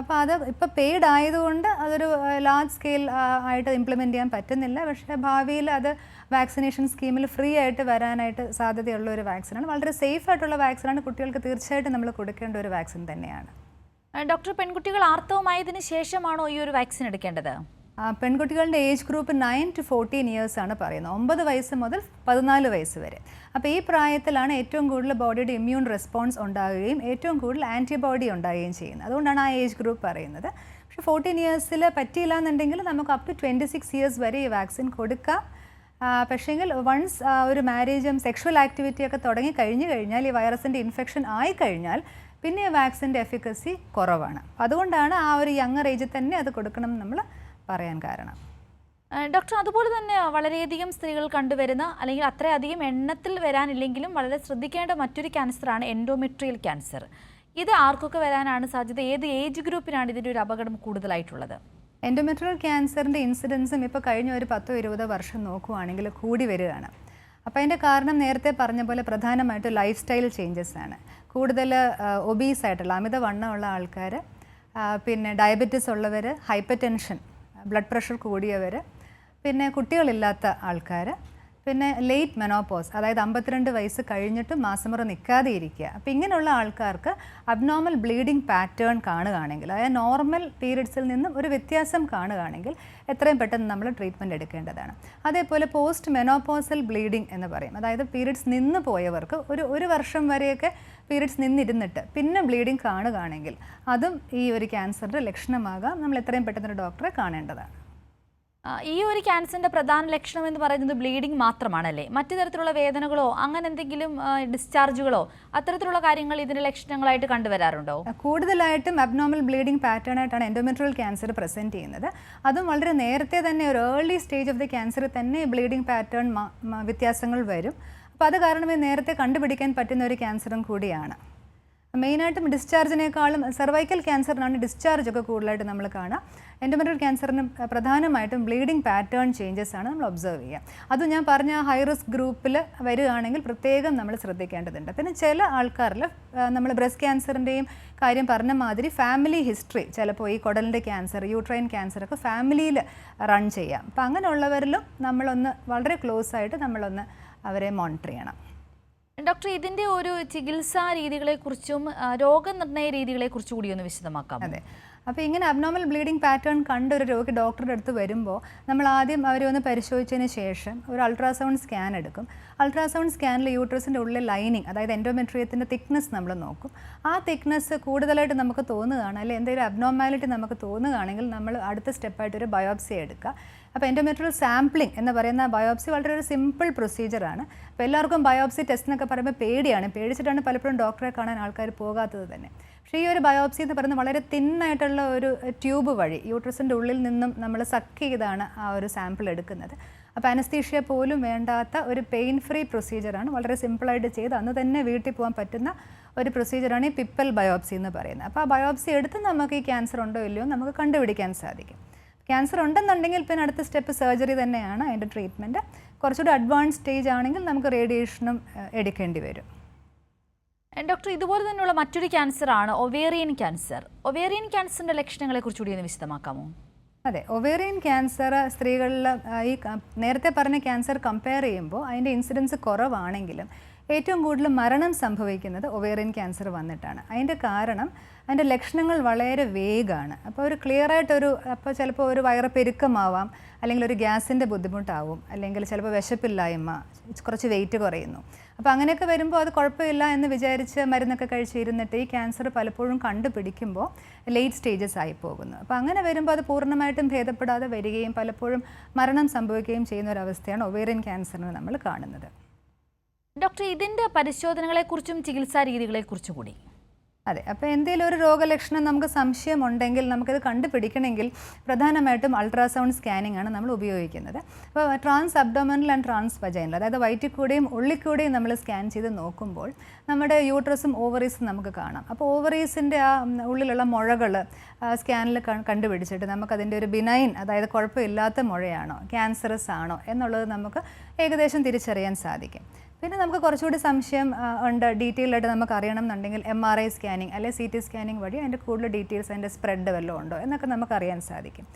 അപ്പോൾ അത് ഇപ്പോൾ പെയ്ഡ് ആയതുകൊണ്ട് അതൊരു ലാർജ് സ്കെയിൽ ആയിട്ട് ഇംപ്ലിമെന്റ് ചെയ്യാൻ പറ്റുന്നില്ല. പക്ഷേ ഭാവിയിൽ അത് വാക്സിനേഷൻ സ്കീമിൽ ഫ്രീ ആയിട്ട് വരാനായിട്ട് സാധ്യതയുള്ള ഒരു വാക്സിനാണ് വളരെ സേഫ് ആയിട്ടുള്ള വാക്സിനാണ് കുട്ടികൾക്ക് തീർച്ചയായിട്ടും നമ്മൾ കൊടുക്കേണ്ട ഒരു വാക്സിൻ തന്നെയാണ്. ഡോക്ടർ പെൺകുട്ടികൾ ആർത്തവമായതിനു ശേഷമാണോ ഈ ഒരു വാക്സിൻ എടുക്കേണ്ടത്? പെൺകുട്ടികളുടെ age group nine to fourteen years ആണ് പറയുന്നത്. ഒമ്പത് വയസ്സ് മുതൽ പതിനാല് വയസ്സ് വരെ. അപ്പോൾ ഈ പ്രായത്തിലാണ് ഏറ്റവും കൂടുതൽ ബോഡിയുടെ ഇമ്മ്യൂൺ റെസ്പോൺസ് ഉണ്ടാകുകയും ഏറ്റവും കൂടുതൽ ആന്റിബോഡി ഉണ്ടാകുകയും ചെയ്യുന്നത്. അതുകൊണ്ടാണ് ആ ഏജ് ഗ്രൂപ്പ് പറയുന്നത്. പക്ഷേ ഫോർട്ടീൻ ഇയേഴ്സിൽ പറ്റിയില്ല എന്നുണ്ടെങ്കിൽ നമുക്ക് up to twenty six years വരെ ഈ വാക്സിൻ കൊടുക്കാം. പക്ഷേങ്കിൽ വൺസ് ഒരു മാരേജും സെക്ഷൽ ആക്ടിവിറ്റിയൊക്കെ തുടങ്ങി കഴിഞ്ഞു കഴിഞ്ഞാൽ ഈ വൈറസിന്റെ ഇൻഫെക്ഷൻ ആയി കഴിഞ്ഞാൽ പിന്നെ വാക്സിന്റെ എഫിക്കസി കുറവാണ്. അതുകൊണ്ടാണ് ആ ഒരു യങ്ങർ ഏജിൽ തന്നെ അത് കൊടുക്കണം നമ്മൾ പറയാൻ കാരണം? ഡോക്ടർ അതുപോലെ തന്നെ വളരെയധികം സ്ത്രീകൾ കണ്ടുവരുന്ന അല്ലെങ്കിൽ അത്രയധികം എണ്ണത്തിൽ വരാനില്ലെങ്കിലും വളരെ ശ്രദ്ധിക്കേണ്ട മറ്റൊരു ക്യാൻസറാണ് എൻഡോമെട്രിയൽ ക്യാൻസർ. ഇത് ആർക്കൊക്കെ വരാനാണ് സാധ്യത? ഏത് ഏജ് ഗ്രൂപ്പിനാണ് ഇതിന്റെ ഒരു അപകടം കൂടുതലായിട്ടുള്ളത്? എൻഡോമെട്രിയൽ ക്യാൻസറിന്റെ ഇൻസിഡൻസും ഇപ്പോൾ കഴിഞ്ഞ ഒരു പത്തോ ഇരുപതോ വർഷം നോക്കുവാണെങ്കിൽ കൂടി വരികയാണ്. അപ്പോൾ അതിന്റെ കാരണം നേരത്തെ പറഞ്ഞ പോലെ പ്രധാനമായിട്ട് ലൈഫ് സ്റ്റൈൽ ചേഞ്ചസ് ആണ്. കൂടുതൽ ഒബീസ് ആയിട്ടുള്ള അമിതവണ്ണമുള്ള ആൾക്കാർ പിന്നെ ഡയബറ്റിസ് ഉള്ളവർ ഹൈപ്പർ ടെൻഷൻ ബ്ലഡ് പ്രഷർ കൂടിയവർ പിന്നെ കുട്ടികളില്ലാത്ത ആൾക്കാർ പിന്നെ ലേറ്റ് മെനോപോസ് അതായത് അമ്പത്തിരണ്ട് വയസ്സ് കഴിഞ്ഞിട്ട് മാസമുറ നിൽക്കാതെ ഇരിക്കുക. അപ്പോൾ ഇങ്ങനെയുള്ള ആൾക്കാർക്ക് അബ്നോർമൽ ബ്ലീഡിംഗ് പാറ്റേൺ കാണുകയാണെങ്കിൽ അതായത് നോർമൽ പീരീഡ്സിൽ നിന്നും ഒരു വ്യത്യാസം കാണുകയാണെങ്കിൽ എത്രയും പെട്ടെന്ന് നമ്മൾ ട്രീറ്റ്മെന്റ് എടുക്കേണ്ടതാണ്. അതേപോലെ പോസ്റ്റ് മെനോപോസൽ ബ്ലീഡിംഗ് എന്ന് പറയും. അതായത് പീരീഡ്സ് നിന്ന് പോയവർക്ക് ഒരു ഒരു വർഷം വരെയൊക്കെ പീരീഡ്സ് നിന്നിരുന്നിട്ട് പിന്നെ ബ്ലീഡിംഗ് കാണുകയാണെങ്കിൽ അതും ഈ ഒരു ക്യാൻസറിന്റെ ലക്ഷണമാകാം. നമ്മൾ എത്രയും പെട്ടെന്ന് ഡോക്ടറെ കാണേണ്ടതാണ്. ഈ ഒരു ക്യാൻസറിന്റെ പ്രധാന ലക്ഷണം എന്ന് പറയുന്നത് ബ്ലീഡിംഗ് മാത്രമാണല്ലേ? മറ്റു തരത്തിലുള്ള വേദനകളോ അങ്ങനെ എന്തെങ്കിലും ഡിസ്ചാർജുകളോ അത്തരത്തിലുള്ള കാര്യങ്ങൾ ഇതിന്റെ ലക്ഷണങ്ങളായിട്ട് കണ്ടുവരാറുണ്ടോ? കൂടുതലായിട്ടും അബ്നോർമൽ ബ്ലീഡിംഗ് പാറ്റേൺ ആയിട്ടാണ് എൻഡോമെട്രിയൽ ക്യാൻസർ പ്രസന്റ് ചെയ്യുന്നത്. അതും വളരെ നേരത്തെ തന്നെ ഒരു early stage of the cancer തന്നെ ബ്ലീഡിംഗ് പാറ്റേൺ വ്യത്യാസങ്ങൾ വരും. അപ്പോൾ അത് കാരണമേ നേരത്തെ കണ്ടുപിടിക്കാൻ പറ്റുന്ന ഒരു ക്യാൻസറും കൂടിയാണ്. മെയിനായിട്ടും ഡിസ്ചാർജിനേക്കാളും സെർവൈക്കൽ ക്യാൻസറിനാണ് ഡിസ്ചാർജ് ഒക്കെ കൂടുതലായിട്ട് നമ്മൾ കാണുക. എൻഡോമെട്രിയൽ ക്യാൻസറിന് പ്രധാനമായിട്ടും ബ്ലീഡിംഗ് പാറ്റേൺ ചേഞ്ചസ് ആണ് നമ്മൾ ഒബ്സർവ് ചെയ്യുക. അത് ഞാൻ പറഞ്ഞ ഹൈ റിസ്ക് ഗ്രൂപ്പിൽ വരികയാണെങ്കിൽ പ്രത്യേകം നമ്മൾ ശ്രദ്ധിക്കേണ്ടതുണ്ട്. പിന്നെ ചില ആൾക്കാരിൽ നമ്മൾ ബ്രസ്റ്റ് ക്യാൻസറിന്റെയും കാര്യം പറഞ്ഞ മാതിരി ഫാമിലി ഹിസ്റ്ററി ചിലപ്പോൾ ഈ കുടലിന്റെ ക്യാൻസർ യൂട്രൈൻ ക്യാൻസർ ഒക്കെ ഫാമിലിയിൽ റൺ ചെയ്യാം. അപ്പം അങ്ങനെയുള്ളവരിലും നമ്മളൊന്ന് വളരെ ക്ലോസ് ആയിട്ട് നമ്മളൊന്ന് അവരെ മോണിറ്റർ ചെയ്യണം. ഡോക്ടർ ഇതിന്റെ ഒരു ചികിത്സാ രീതികളെക്കുറിച്ചും കുറിച്ചും രോഗനിർണയ രീതികളെക്കുറിച്ചും കൂടി ഒന്ന് വിശദമാക്കാം അതെ. അപ്പോൾ ഇങ്ങനെ അബ്നോർമൽ ബ്ലീഡിംഗ് പാറ്റേൺ കണ്ട ഒരു രോഗി ഡോക്ടറുടെ അടുത്ത് വരുമ്പോൾ നമ്മൾ ആദ്യം അവരെ ഒന്ന് പരിശോധിച്ചതിന് ശേഷം ഒരു അൾട്രാസൗണ്ട് സ്കാൻ എടുക്കും. അൾട്രാസൗണ്ട് സ്കാനിൽ യൂട്രസിന്റെ ഉള്ളിൽ ലൈനിങ് അതായത് എൻഡോമെട്രിയത്തിന്റെ തിക്നെസ് നമ്മൾ നോക്കും. ആ തിക്നെസ് കൂടുതലായിട്ട് നമുക്ക് തോന്നുകയാണ് അല്ലെങ്കിൽ എന്തെങ്കിലും അബ്നോർമാലിറ്റി നമുക്ക് തോന്നുകയാണെങ്കിൽ നമ്മൾ അടുത്ത സ്റ്റെപ്പായിട്ട് ഒരു ബയോപ്സി എടുക്കുക. അപ്പോൾ എൻഡോമെട്രിയൽ സാമ്പിളിംഗ് എന്ന് പറയുന്ന ബയോപ്സി വളരെ ഒരു സിമ്പിൾ പ്രൊസീജിയറാണ് അപ്പോൾ എല്ലാവർക്കും ബയോപ്സി ടെസ്റ്റ് എന്നൊക്കെ പറയുമ്പോൾ പേടിയാണ്. പേടിച്ചിട്ടാണ് പലപ്പോഴും ഡോക്ടറെ കാണാൻ ആൾക്കാർ പോകാത്തത് തന്നെ. ഈ ഒരു ബയോപ്സി എന്ന് പറയുന്നത് വളരെ തിന്നായിട്ടുള്ള ഒരു ട്യൂബ് വഴി യൂട്രസിന്റെ ഉള്ളിൽ നിന്നും നമ്മൾ സക്ക് ചെയ്താണ് ആ ഒരു സാമ്പിൾ എടുക്കുന്നത്. അപ്പോൾ അനസ്തീഷ്യ പോലും വേണ്ടാത്ത ഒരു പെയിൻ ഫ്രീ പ്രൊസീജിയറാണ് വളരെ സിമ്പിളായിട്ട് ചെയ്ത് അന്ന് തന്നെ വീട്ടിൽ പോകാൻ പറ്റുന്ന ഒരു പ്രൊസീജിയറാണ് ഈ പിപ്പൽ ബയോപ്സി എന്ന് പറയുന്നത്. അപ്പോൾ ആ ബയോപ്സി എടുത്ത് നമുക്ക് ഈ ക്യാൻസർ ഉണ്ടോ ഇല്ലയോ നമുക്ക് കണ്ടുപിടിക്കാൻ സാധിക്കും. ക്യാൻസർ ഉണ്ടെന്നുണ്ടെങ്കിൽ പിന്നെ അടുത്ത സ്റ്റെപ്പ് സർജറി തന്നെയാണ് അതിന്റെ ട്രീറ്റ്മെന്റ് കുറച്ചുകൂടി അഡ്വാൻസ് സ്റ്റേജ് ആണെങ്കിൽ നമുക്ക് റേഡിയേഷനും എടുക്കേണ്ടി വരും. ഡോക്ടർ ഇതുപോലെ തന്നെയുള്ള മറ്റൊരു ക്യാൻസർ ആണ് ഒവേറിയൻ ക്യാൻസർ ഒവേറിയൻ ക്യാൻസറിന്റെ ലക്ഷണങ്ങളെ കുറിച്ച് കൂടി ഒന്ന് വിശദമാക്കാമോ? അതെ ഒവേറിയൻ ക്യാൻസർ സ്ത്രീകളിൽ ഈ നേരത്തെ പറഞ്ഞ ക്യാൻസർ കമ്പയർ ചെയ്യുമ്പോൾ അതിന്റെ ഇൻസിഡൻസ് കുറവാണെങ്കിലും ഏറ്റവും കൂടുതൽ മരണം സംഭവിക്കുന്നത് ഒവേറിയൻ ക്യാൻസർ വന്നിട്ടാണ്. അതിന്റെ കാരണം അതിന്റെ ലക്ഷണങ്ങൾ വളരെ വേഗമാണ് അപ്പോൾ ഒരു ക്ലിയർ ആയിട്ടൊരു അപ്പോൾ ചിലപ്പോൾ ഒരു വയറ് പെരുക്കമാവാം അല്ലെങ്കിൽ ഒരു ഗ്യാസിന്റെ ബുദ്ധിമുട്ടാവും അല്ലെങ്കിൽ ചിലപ്പോൾ വിശപ്പില്ലായ്മ കുറച്ച് വെയിറ്റ് കുറയുന്നു. അപ്പോൾ അങ്ങനെയൊക്കെ വരുമ്പോൾ അത് കുഴപ്പമില്ല എന്ന് വിചാരിച്ച് മരുന്നൊക്കെ കഴിച്ചിരുന്നിട്ട് ഈ ക്യാൻസർ പലപ്പോഴും കണ്ടുപിടിക്കുമ്പോൾ ലേറ്റ് സ്റ്റേജസ് ആയി പോകുന്നു. അപ്പോൾ അങ്ങനെ വരുമ്പോൾ അത് പൂർണമായിട്ടും ഭേദപ്പെടാതെ വരികയും പലപ്പോഴും മരണം സംഭവിക്കുകയും ചെയ്യുന്ന ഒരു അവസ്ഥയാണ് ഒവേറിയൻ ക്യാൻസറിന് നമ്മൾ കാണുന്നത്. ഡോക്ടർ ഇതിന്റെ പരിശോധനകളെക്കുറിച്ചും ചികിത്സാ രീതികളെക്കുറിച്ചും കൂടി അതെ അപ്പോൾ എന്തെങ്കിലും ഒരു രോഗലക്ഷണം നമുക്ക് സംശയമുണ്ടെങ്കിൽ നമുക്കത് കണ്ടുപിടിക്കണമെങ്കിൽ പ്രധാനമായിട്ടും അൾട്രാസൗണ്ട് സ്കാനിംഗ് ആണ് നമ്മൾ ഉപയോഗിക്കുന്നത്. അപ്പോൾ trans abdominal and trans vaginal അതായത് വയറ്റിൽ കൂടെയും ഉള്ളിൽ നമ്മൾ സ്കാൻ ചെയ്ത് നോക്കുമ്പോൾ നമ്മുടെ യൂട്രസും ഓവറീസും നമുക്ക് കാണാം. അപ്പോൾ ഓവറീസിന്റെ ആ ഉള്ളിലുള്ള മുഴകൾ സ്കാനിൽ കണ്ടുപിടിച്ചിട്ട് നമുക്കതിന്റെ ഒരു ബിനൈൻ അതായത് കുഴപ്പമില്ലാത്ത മുഴയാണോ ക്യാൻസറസ് ആണോ എന്നുള്ളത് നമുക്ക് ഏകദേശം തിരിച്ചറിയാൻ സാധിക്കും. പിന്നെ നമുക്ക് കുറച്ചുകൂടി സംശയം ഉണ്ട്. ഡീറ്റെയിൽ ആയിട്ട് നമുക്ക് അറിയണം എന്നുണ്ടെങ്കിൽ എം ആർ ഐ സ്കാനിങ് അല്ലെങ്കിൽ സി ടി സ്കാനിങ് വഴി അതിന്റെ കൂടുതൽ ഡീറ്റെയിൽസ് അതിന്റെ സ്പ്രെഡ് വല്ലതും ഉണ്ടോ എന്നൊക്കെ നമുക്ക് അറിയാൻ സാധിക്കും.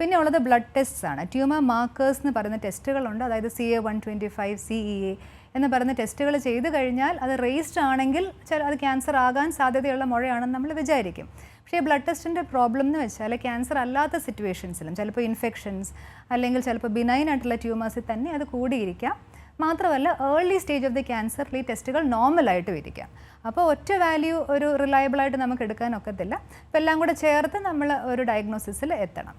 പിന്നെ ഉള്ളത് ബ്ലഡ് ടെസ്റ്റ്സ് ആണ്. ട്യൂമർ മാർക്കേഴ്സ് എന്ന് പറയുന്ന ടെസ്റ്റുകളുണ്ട് അതായത് C A one twenty five C E A എന്ന് പറയുന്ന ടെസ്റ്റുകൾ ചെയ്ത് കഴിഞ്ഞാൽ അത് റേസ്ഡ് ആണെങ്കിൽ ചില അത് ക്യാൻസർ ആകാൻ സാധ്യതയുള്ള മുഴയാണെന്ന് നമ്മൾ വിചാരിക്കും. പക്ഷേ ബ്ലഡ് ടെസ്റ്റിന്റെ പ്രോബ്ലം എന്ന് വെച്ചാൽ ക്യാൻസർ അല്ലാത്ത സിറ്റുവേഷൻസിലും ചിലപ്പോൾ ഇൻഫെക്ഷൻസ് അല്ലെങ്കിൽ ചിലപ്പോൾ ബിനൈൻ ആയിട്ടുള്ള ട്യൂമേഴ്സിൽ തന്നെ അത് കൂടിയിരിക്കാം. മാത്രമല്ല ഏർലി സ്റ്റേജ് ഓഫ് ദി ക്യാൻസറിൽ ഈ ടെസ്റ്റുകൾ നോർമലായിട്ട് വിരിക്കാം അപ്പോൾ ഒറ്റ വാല്യൂ ഒരു റിലയബിളായിട്ട് നമുക്ക് എടുക്കാൻ ഒക്കത്തില്ല. അപ്പോൾ എല്ലാം കൂടെ ചേർത്ത് നമ്മൾ ഒരു ഡയഗ്നോസിസിൽ എത്തണം.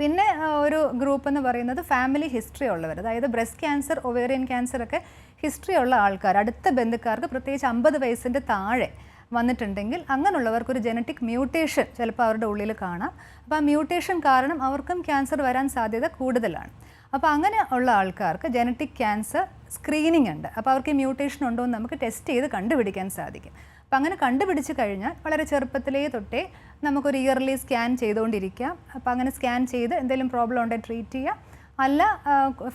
പിന്നെ ഒരു ഗ്രൂപ്പ് എന്ന് പറയുന്നത് ഫാമിലി ഹിസ്റ്ററി ഉള്ളവർ. അതായത് ബ്രസ്റ്റ് ക്യാൻസർ ഒവേറിയൻ ക്യാൻസർ ഒക്കെ ഹിസ്റ്ററി ഉള്ള ആൾക്കാർ. അടുത്ത ബന്ധുക്കാർക്ക് പ്രത്യേകിച്ച് അമ്പത് വയസ്സിന്റെ താഴെ വന്നിട്ടുണ്ടെങ്കിൽ അങ്ങനെയുള്ളവർക്ക് ഒരു ജനറ്റിക് മ്യൂട്ടേഷൻ ചിലപ്പോൾ അവരുടെ ഉള്ളിൽ കാണാം. അപ്പോൾ ആ മ്യൂട്ടേഷൻ കാരണം അവർക്കും ക്യാൻസർ വരാൻ സാധ്യത കൂടുതലാണ്. അപ്പോൾ അങ്ങനെ ഉള്ള ആൾക്കാർക്ക് ജനറ്റിക് ക്യാൻസർ സ്ക്രീനിങ് ഉണ്ട്. അപ്പോൾ അവർക്ക് മ്യൂട്ടേഷൻ ഉണ്ടോ എന്ന് നമുക്ക് ടെസ്റ്റ് ചെയ്ത് കണ്ടുപിടിക്കാൻ സാധിക്കും. അപ്പം അങ്ങനെ കണ്ടുപിടിച്ച് കഴിഞ്ഞാൽ വളരെ ചെറുപ്പത്തിലേ തൊട്ടേ നമുക്കൊരു ഇയർലി സ്കാൻ ചെയ്തുകൊണ്ടിരിക്കാം. അപ്പോൾ അങ്ങനെ സ്കാൻ ചെയ്ത് എന്തെങ്കിലും പ്രോബ്ലം ഉണ്ടെങ്കിൽ ട്രീറ്റ് ചെയ്യുക അല്ല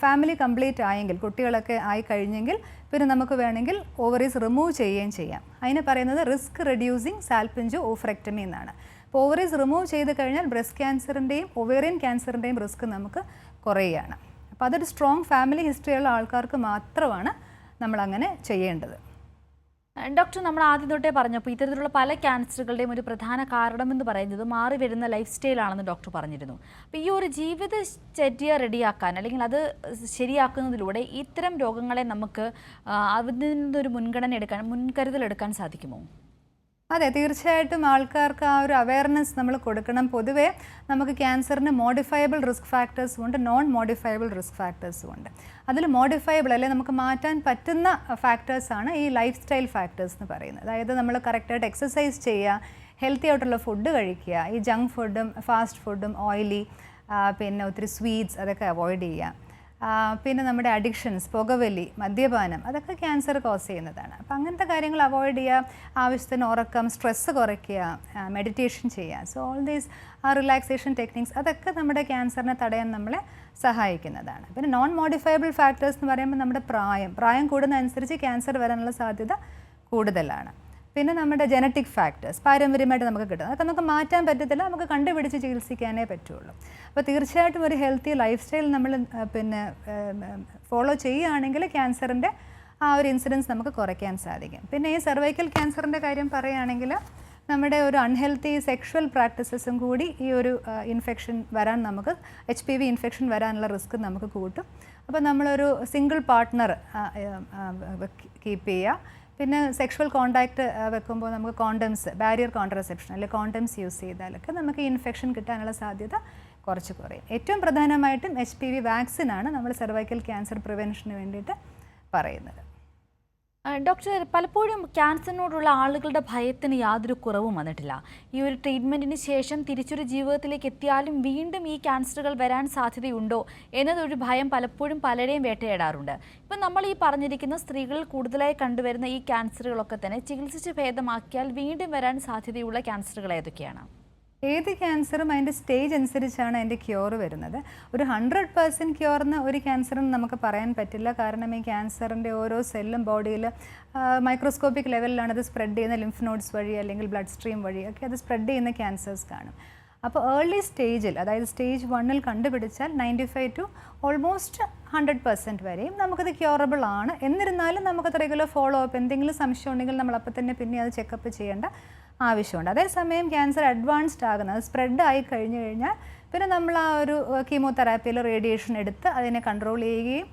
ഫാമിലി കംപ്ലീറ്റ് ആയെങ്കിൽ കുട്ടികളൊക്കെ ആയി കഴിഞ്ഞെങ്കിൽ പിന്നെ നമുക്ക് വേണമെങ്കിൽ ഓവറീസ് റിമൂവ് ചെയ്യുകയും ചെയ്യാം. അതിന് പറയുന്നത് റിസ്ക് റെഡ്യൂസിങ് സാൽപ്പിഞ്ചോ ഓഫറെക്ടമി എന്നാണ്. അപ്പോൾ ഓവറീസ് റിമൂവ് ചെയ്ത് കഴിഞ്ഞാൽ ബ്രസ്റ്റ് ക്യാൻസറിന്റെയും ഒവേറിയൻ ക്യാൻസറിന്റെയും റിസ്ക് നമുക്ക് കുറയുകയാണ്. അപ്പോൾ അതൊരു സ്ട്രോങ് ഫാമിലി ഹിസ്റ്ററി ഉള്ള ആൾക്കാർക്ക് മാത്രമാണ് നമ്മളങ്ങനെ ചെയ്യേണ്ടത്. ഡോക്ടർ നമ്മൾ ആദ്യം തൊട്ടേ പറഞ്ഞപ്പോൾ ഇത്തരത്തിലുള്ള പല ക്യാൻസറുകളുടെയും ഒരു പ്രധാന കാരണമെന്ന് പറയുന്നത് മാറി വരുന്ന ലൈഫ് സ്റ്റൈലാണെന്ന് ഡോക്ടർ പറഞ്ഞിരുന്നു. അപ്പോൾ ഈ ഒരു ജീവിതചര്യ റെഡിയാക്കാൻ അല്ലെങ്കിൽ അത് ശരിയാക്കുന്നതിലൂടെ ഇത്തരം രോഗങ്ങളെ നമുക്ക് അതിൽ നിന്നൊരു മുൻഗണന എടുക്കാൻ മുൻകരുതൽ എടുക്കാൻ സാധിക്കുമോ? അതെ തീർച്ചയായിട്ടും ആൾക്കാർക്ക് ആ ഒരു അവയർനെസ് നമ്മൾ കൊടുക്കണം. പൊതുവേ നമുക്ക് ക്യാൻസറിന് മോഡിഫയബിൾ റിസ്ക് ഫാക്ടേഴ്സും ഉണ്ട് നോൺ മോഡിഫയബിൾ റിസ്ക് ഫാക്ടേഴ്സും ഉണ്ട്. അതിൽ മോഡിഫയബിൾ അല്ലെ നമുക്ക് മാറ്റാൻ പറ്റുന്ന ഫാക്ടേഴ്സാണ് ഈ ലൈഫ് സ്റ്റൈൽ ഫാക്ടേഴ്സ് എന്ന് പറയുന്നത്. അതായത് നമ്മൾ കറക്റ്റായിട്ട് എക്സസൈസ് ചെയ്യുക ഹെൽത്തി ആയിട്ടുള്ള ഫുഡ് കഴിക്കുക ഈ ജങ്ക് ഫുഡും ഫാസ്റ്റ് ഫുഡും ഓയിലി പിന്നെ ഒത്തിരി സ്വീറ്റ്സ് അതൊക്കെ അവോയ്ഡ് ചെയ്യുക. പിന്നെ നമ്മുടെ അഡിക്ഷൻസ് പുകവലി മദ്യപാനം അതൊക്കെ ക്യാൻസർ കോസ് ചെയ്യുന്നതാണ്. അപ്പം അങ്ങനത്തെ കാര്യങ്ങൾ അവോയ്ഡ് ചെയ്യുക ആവശ്യത്തിന് ഉറക്കം സ്ട്രെസ്സ് കുറയ്ക്കുക മെഡിറ്റേഷൻ ചെയ്യുക. So all these ah relaxation techniques അതൊക്കെ നമ്മുടെ ക്യാൻസറിനെ തടയാൻ നമ്മളെ സഹായിക്കുന്നതാണ്. പിന്നെ നോൺ മോഡിഫയബിൾ ഫാക്ടേഴ്സ് എന്ന് പറയുമ്പോൾ നമ്മുടെ പ്രായം. പ്രായം കൂടുന്നതനുസരിച്ച് ക്യാൻസർ വരാനുള്ള സാധ്യത കൂടുതലാണ്. പിന്നെ നമ്മുടെ ജനറ്റിക് ഫാക്ടേഴ്സ് പാരമ്പര്യമായിട്ട് നമുക്ക് കിട്ടും. അതൊക്കെ നമുക്ക് മാറ്റാൻ പറ്റത്തില്ല നമുക്ക് കണ്ടുപിടിച്ച് ചികിത്സിക്കാനേ പറ്റുള്ളൂ. അപ്പോൾ തീർച്ചയായിട്ടും ഒരു ഹെൽത്തി ലൈഫ് സ്റ്റൈൽ നമ്മൾ പിന്നെ ഫോളോ ചെയ്യുകയാണെങ്കിൽ ക്യാൻസറിന്റെ ആ ഒരു ഇൻസിഡൻസ് നമുക്ക് കുറയ്ക്കാൻ സാധിക്കും. പിന്നെ ഈ സെർവൈക്കൽ ക്യാൻസറിന്റെ കാര്യം പറയുകയാണെങ്കിൽ നമ്മുടെ ഒരു അൺഹെൽത്തി സെക്ഷൽ പ്രാക്ടീസസും കൂടി ഈ ഒരു ഇൻഫെക്ഷൻ വരാൻ നമുക്ക് എച്ച് പി വി ഇൻഫെക്ഷൻ വരാനുള്ള റിസ്ക് നമുക്ക് കൂട്ടും. അപ്പോൾ നമ്മളൊരു സിംഗിൾ പാർട്ട്ണർ കീപ്പ് ചെയ്യുക. പിന്നെ സെക്ഷൽ കോണ്ടാക്ട് വെക്കുമ്പോൾ നമുക്ക് കോണ്ടംസ് ബാരിയർ കോൺട്രസെപ്ഷൻ അല്ലെങ്കിൽ കോണ്ടംസ് യൂസ് ചെയ്താലൊക്കെ നമുക്ക് ഇൻഫെക്ഷൻ കിട്ടാനുള്ള സാധ്യത കുറച്ച് കുറയും. ഏറ്റവും പ്രധാനമായിട്ടും എച്ച് പി വി വാക്സിനാണ് നമ്മൾ സെർവൈക്കൽ ക്യാൻസർ പ്രിവെൻഷന് വേണ്ടിയിട്ട് പറയുന്നത്. ഡോക്ടർ പലപ്പോഴും ക്യാൻസറിനോടുള്ള ആളുകളുടെ ഭയത്തിന് യാതൊരു കുറവും വന്നിട്ടില്ല. ഈ ഒരു ട്രീറ്റ്മെന്റിന് ശേഷം തിരിച്ചൊരു ജീവിതത്തിലേക്ക് എത്തിയാലും വീണ്ടും ഈ ക്യാൻസറുകൾ വരാൻ സാധ്യതയുണ്ടോ എന്നതൊരു ഭയം പലപ്പോഴും പലരെയും വേട്ടയാടാറുണ്ട്. ഇപ്പം നമ്മൾ ഈ പറഞ്ഞിരിക്കുന്ന സ്ത്രീകളിൽ കൂടുതലായി കണ്ടുവരുന്ന ഈ ക്യാൻസറുകളൊക്കെ തന്നെ ചികിത്സിച്ച് ഭേദമാക്കിയാൽ വീണ്ടും വരാൻ സാധ്യതയുള്ള ക്യാൻസറുകൾ ഏതൊക്കെയാണ്? ഏത് ക്യാൻസറും അതിന്റെ സ്റ്റേജ് അനുസരിച്ചാണ് അതിന്റെ ക്യൂർ വരുന്നത്. ഒരു ഹൺഡ്രഡ് പേഴ്സന്റ് ക്യൂർന്ന് ഒരു ക്യാൻസറും നമുക്ക് പറയാൻ പറ്റില്ല. കാരണം ഈ ക്യാൻസറിന്റെ ഓരോ സെല്ലും ബോഡിയിൽ മൈക്രോസ്കോപ്പിക് ലെവലിലാണ് അത് സ്പ്രെഡ് ചെയ്യുന്ന ലിംഫ് നോഡ്സ് വഴി അല്ലെങ്കിൽ ബ്ലഡ് സ്ട്രീം വഴി ഒക്കെ അത് സ്പ്രെഡ് ചെയ്യുന്ന ക്യാൻസേഴ്സ് കാണും. അപ്പോൾ ഏർലി സ്റ്റേജിൽ അതായത് സ്റ്റേജ് വണ്ണിൽ കണ്ടുപിടിച്ചാൽ ninety five to almost hundred percent വരെയും നമുക്കത് ക്യൂറബിൾ ആണ്. എന്നിരുന്നാലും നമുക്കത് റെഗുലർ ഫോളോ അപ്പ് എന്തെങ്കിലും സംശയം ഉണ്ടെങ്കിൽ നമ്മൾ അപ്പം തന്നെ പിന്നെ അത് ചെക്കപ്പ് ചെയ്യേണ്ട ആവശ്യമുണ്ട്. അതേസമയം ക്യാൻസർ അഡ്വാൻസ്ഡ് ആകുന്നത് സ്പ്രെഡ് ആയി കഴിഞ്ഞു കഴിഞ്ഞാൽ പിന്നെ നമ്മൾ ആ ഒരു കീമോതെറാപ്പിയിൽ റേഡിയേഷൻ എടുത്ത് അതിനെ കൺട്രോൾ ചെയ്യുകയും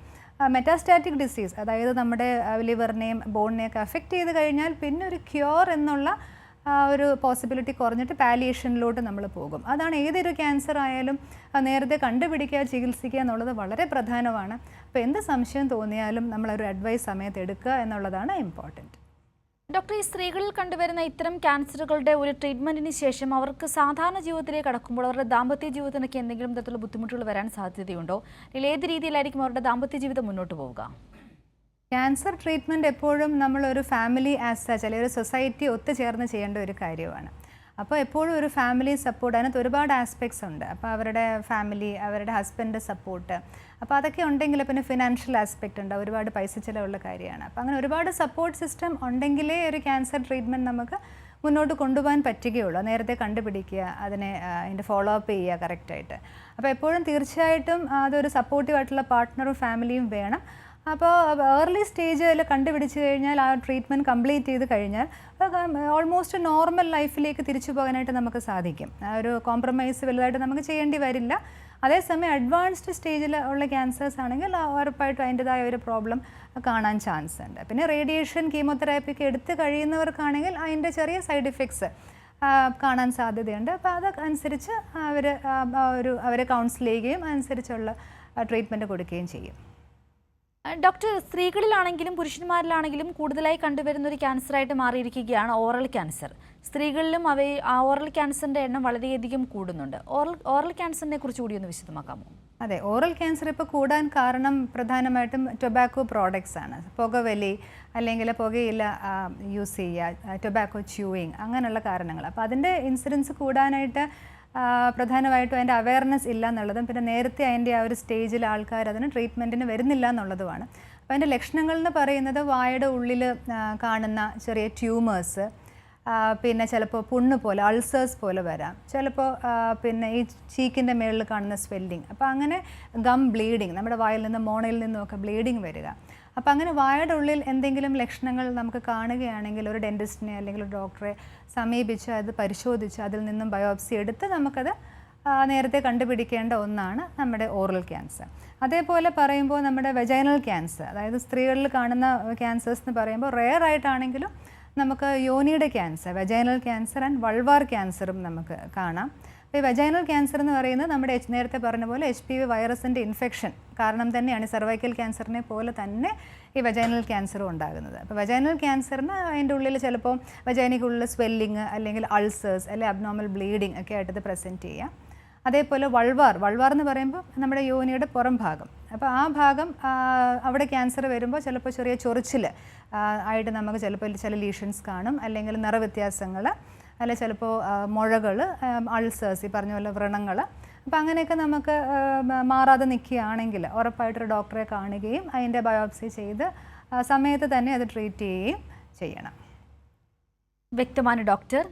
മെറ്റാസ്റ്റാറ്റിക് ഡിസീസ് അതായത് നമ്മുടെ ലിവറിനെയും ബോണിനെയൊക്കെ അഫക്റ്റ് ചെയ്ത് കഴിഞ്ഞാൽ പിന്നെ ഒരു ക്യൂർ എന്നുള്ള ഒരു പോസിബിലിറ്റി കുറഞ്ഞിട്ട് പാലിയേഷനിലോട്ട് നമ്മൾ പോകും. അതാണ് ഏതൊരു ക്യാൻസർ ആയാലും നേരത്തെ കണ്ടുപിടിക്കുക ചികിത്സിക്കുക എന്നുള്ളത് വളരെ പ്രധാനമാണ്. അപ്പോൾ എന്ത് സംശയം തോന്നിയാലും നമ്മളൊരു അഡ്വൈസ് സമയത്ത് എടുക്കുക എന്നുള്ളതാണ് ഇമ്പോർട്ടന്റ് ഡോക്ടർ ഈ സ്ത്രീകളിൽ കണ്ടുവരുന്ന ഇത്തരം ക്യാൻസറുകളുടെ ഒരു ട്രീറ്റ്മെന്റിന് ശേഷം അവർക്ക് സാധാരണ ജീവിതത്തിലേക്ക് കടക്കുമ്പോൾ അവരുടെ ദാമ്പത്യ ജീവിതത്തിനൊക്കെ എന്തെങ്കിലും തരത്തിലുള്ള ബുദ്ധിമുട്ടുകൾ വരാൻ സാധ്യതയുണ്ടോ? അല്ലെങ്കിൽ ഏത് രീതിയിലായിരിക്കും അവരുടെ ദാമ്പത്യ ജീവിതം മുന്നോട്ട് പോവുക? ക്യാൻസർ ട്രീറ്റ്മെന്റ് എപ്പോഴും നമ്മളൊരു ഫാമിലി ആസ് സച്ച് അല്ലെങ്കിൽ ഒരു സൊസൈറ്റി ഒത്തുചേർന്ന് ചെയ്യേണ്ട ഒരു കാര്യമാണ്. അപ്പോൾ എപ്പോഴും ഒരു ഫാമിലി സപ്പോർട്ട് അതിനകത്ത് ഒരുപാട് ആസ്പെക്ട്സ് ഉണ്ട്. അപ്പോൾ അവരുടെ ഫാമിലി അവരുടെ ഹസ്ബൻഡ് സപ്പോർട്ട് അപ്പോൾ അതൊക്കെ ഉണ്ടെങ്കിൽ പിന്നെ ഫിനാൻഷ്യൽ ആസ്പെക്റ്റ് ഉണ്ട്. ഒരുപാട് പൈസ ചിലവുള്ള കാര്യമാണ്. അപ്പോൾ അങ്ങനെ ഒരുപാട് സപ്പോർട്ട് സിസ്റ്റം ഉണ്ടെങ്കിലേ ഒരു ക്യാൻസർ ട്രീറ്റ്മെന്റ് നമുക്ക് മുന്നോട്ട് കൊണ്ടുപോകാൻ പറ്റുകയുള്ളൂ. നേരത്തെ കണ്ടുപിടിക്കുക അതിനെ അതിന്റെ ഫോളോ അപ്പ് ചെയ്യുക കറക്റ്റായിട്ട് അപ്പോൾ എപ്പോഴും തീർച്ചയായിട്ടും അതൊരു സപ്പോർട്ടീവായിട്ടുള്ള പാർട്ട്ണറും ഫാമിലിയും വേണം. അപ്പോൾ ഏർലി സ്റ്റേജിൽ കണ്ടുപിടിച്ച് കഴിഞ്ഞാൽ ആ ട്രീറ്റ്മെന്റ് കംപ്ലീറ്റ് ചെയ്ത് കഴിഞ്ഞാൽ ഓൾമോസ്റ്റ് നോർമൽ ലൈഫിലേക്ക് തിരിച്ചു പോകാനായിട്ട് നമുക്ക് സാധിക്കും. ഒരു കോംപ്രമൈസ് വലുതായിട്ട് നമുക്ക് ചെയ്യേണ്ടി വരില്ല. അതേസമയം അഡ്വാൻസ്ഡ് സ്റ്റേജിൽ ഉള്ള ക്യാൻസേഴ്സ് ആണെങ്കിൽ ഉറപ്പായിട്ടും അതിന്റെതായ ഒരു പ്രോബ്ലം കാണാൻ ചാൻസ് ഉണ്ട്. പിന്നെ റേഡിയേഷൻ കീമോതെറാപ്പി ഒക്കെ എടുത്ത് കഴിയുന്നവർക്കാണെങ്കിൽ അതിന്റെ ചെറിയ സൈഡ് ഇഫക്ട്സ് കാണാൻ സാധ്യതയുണ്ട്. അപ്പോൾ അതനുസരിച്ച് അവർ ഒരു അവരെ കൗൺസിൽ ചെയ്യുകയും അനുസരിച്ചുള്ള ട്രീറ്റ്മെന്റ് കൊടുക്കുകയും ചെയ്യും. ഡോക്ടർ സ്ത്രീകളിലാണെങ്കിലും പുരുഷന്മാരിലാണെങ്കിലും കൂടുതലായി കണ്ടുവരുന്ന ഒരു ക്യാൻസറായിട്ട് മാറിയിരിക്കുകയാണ് ഓറൽ ക്യാൻസർ. സ്ത്രീകളിലും അവ ഓറൽ ക്യാൻസറിന്റെ എണ്ണം വളരെയധികം കൂടുന്നുണ്ട്. ഓറൽ ഓറൽ ക്യാൻസറിനെ കുറിച്ച് കൂടി ഒന്ന് വിശദമാക്കാമോ? അതെ ഓറൽ ക്യാൻസർ ഇപ്പോൾ കൂടാൻ കാരണം പ്രധാനമായിട്ടും ടൊബാക്കോ പ്രോഡക്ട്സ് ആണ്. പുകവലി അല്ലെങ്കിൽ പുകയില യൂസ് ചെയ്യുക ടൊബാക്കോ ച്യൂയിങ് അങ്ങനെയുള്ള കാരണങ്ങൾ. അപ്പോൾ അതിന്റെ ഇൻസിഡൻസ് കൂടാനായിട്ട് പ്രധാനമായിട്ടും അതിന്റെ അവയർനെസ് ഇല്ല എന്നുള്ളതും പിന്നെ നേരത്തെ അതിന്റെ ആ ഒരു സ്റ്റേജിൽ ആൾക്കാർ അതിന് ട്രീറ്റ്മെന്റിന് വരുന്നില്ല എന്നുള്ളതുമാണ്. അപ്പോൾ അതിന്റെ ലക്ഷണങ്ങൾ എന്ന് പറയുന്നത് വായുടെ ഉള്ളിൽ കാണുന്ന ചെറിയ ട്യൂമേഴ്സ് പിന്നെ ചിലപ്പോൾ പുണ്ണ് പോലെ അൾസേഴ്സ് പോലെ വരാം. ചിലപ്പോൾ പിന്നെ ഈ ചീക്കിന്റെ മേളിൽ കാണുന്ന സ്വെല്ലിങ് അപ്പോൾ അങ്ങനെ ഗം ബ്ലീഡിങ് നമ്മുടെ വായിൽ നിന്ന് മോണയിൽ നിന്നുമൊക്കെ ബ്ലീഡിങ് വരിക. അപ്പോൾ അങ്ങനെ വായയുടെ ഉള്ളിൽ എന്തെങ്കിലും ലക്ഷണങ്ങൾ നമുക്ക് കാണുകയാണെങ്കിൽ ഒരു ഡെന്റിസ്റ്റിനെ അല്ലെങ്കിൽ ഒരു ഡോക്ടറെ സമീപിച്ച് അത് പരിശോധിച്ച് അതിൽ നിന്നും ബയോപ്സി എടുത്ത് നമുക്കത് നേരത്തെ കണ്ടുപിടിക്കേണ്ട ഒന്നാണ് നമ്മുടെ ഓറൽ ക്യാൻസർ. അതേപോലെ പറയുമ്പോൾ നമ്മുടെ വെജൈനൽ ക്യാൻസർ അതായത് സ്ത്രീകളിൽ കാണുന്ന ക്യാൻസേഴ്സ് എന്ന് പറയുമ്പോൾ റെയർ ആയിട്ടാണെങ്കിലും നമുക്ക് യോനിയുടെ cancer vaginal cancer and vulvar ക്യാൻസറും നമുക്ക് കാണാം. അപ്പോൾ ഈ വജൈനൽ ക്യാൻസർ എന്ന് പറയുന്നത് നമ്മുടെ നേരത്തെ പറഞ്ഞ പോലെ എച്ച് പി വി വൈറസിന്റെ ഇൻഫെക്ഷൻ കാരണം തന്നെയാണ് സെർവൈക്കൽ ക്യാൻസറിനെ പോലെ തന്നെ ഈ വജൈനൽ ക്യാൻസറും ഉണ്ടാകുന്നത്. അപ്പോൾ വജൈനൽ ക്യാൻസറിന് അതിന്റെ ഉള്ളിൽ ചിലപ്പോൾ വജൈനയ്ക്കുള്ള സ്വെല്ലിങ് അല്ലെങ്കിൽ അൾസേഴ്സ് അല്ലെങ്കിൽ അബ്നോമൽ ബ്ലീഡിങ് ഒക്കെ ആയിട്ട് ഇത് പ്രസന്റ് ചെയ്യാം. അതേപോലെ വൾവാർ വൾവാർ എന്ന് പറയുമ്പോൾ നമ്മുടെ യോനിയുടെ പുറം ഭാഗം. അപ്പോൾ ആ ഭാഗം അവിടെ ക്യാൻസർ വരുമ്പോൾ ചിലപ്പോൾ ചെറിയ ചൊറിച്ചിൽ ആയിട്ട് നമുക്ക് ചിലപ്പോൾ ചില ലീഷൻസ് കാണും. അല്ലെങ്കിൽ നിറവ്യത്യാസങ്ങൾ അല്ലെ ചിലപ്പോൾ മുഴകൾ അൾസേഴ്സ് ഈ പറഞ്ഞ പോലെ വ്രണങ്ങൾ അപ്പോൾ അങ്ങനെയൊക്കെ നമുക്ക് മാറാതെ നിൽക്കുകയാണെങ്കിൽ ഉറപ്പായിട്ടൊരു ഡോക്ടറെ കാണുകയും അതിന്റെ ബയോപ്സി ചെയ്ത് സമയത്ത് തന്നെ അത് ട്രീറ്റ് ചെയ്യുകയും ചെയ്യണം. വ്യക്തമാണ് ഡോക്ടർ.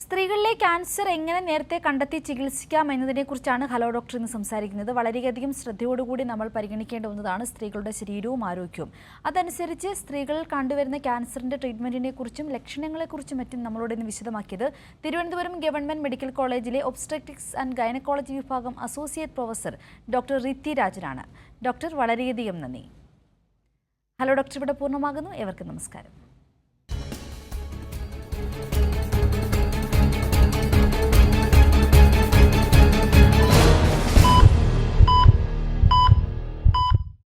സ്ത്രീകളിലെ ക്യാൻസർ എങ്ങനെ നേരത്തെ കണ്ടെത്തി ചികിത്സിക്കാം എന്നതിനെക്കുറിച്ചാണ് ഹലോ ഡോക്ടർ ഇന്ന് സംസാരിക്കുന്നത്. വളരെയധികം ശ്രദ്ധയോടുകൂടി നമ്മൾ പരിഗണിക്കേണ്ട ഒന്നതാണ് സ്ത്രീകളുടെ ശരീരവും ആരോഗ്യവും. അതനുസരിച്ച് സ്ത്രീകൾ കണ്ടുവരുന്ന ക്യാൻസറിന്റെ ട്രീറ്റ്മെന്റിനെ കുറിച്ചും ലക്ഷണങ്ങളെക്കുറിച്ചും മറ്റും നമ്മളോട് ഇന്ന് വിശദമാക്കിയത് തിരുവനന്തപുരം ഗവൺമെന്റ് മെഡിക്കൽ കോളേജിലെ ഒബ്സ്ട്രക്റ്റിക്സ് ആൻഡ് ഗൈനക്കോളജി വിഭാഗം അസോസിയേറ്റ് പ്രൊഫസർ ഡോക്ടർ റിത്തി രാജനാണ്. ഡോക്ടർ വളരെയധികം നന്ദി. ഹലോ ഡോക്ടർ ഇവിടെ പൂർണമാകുന്നു. നമസ്കാരം.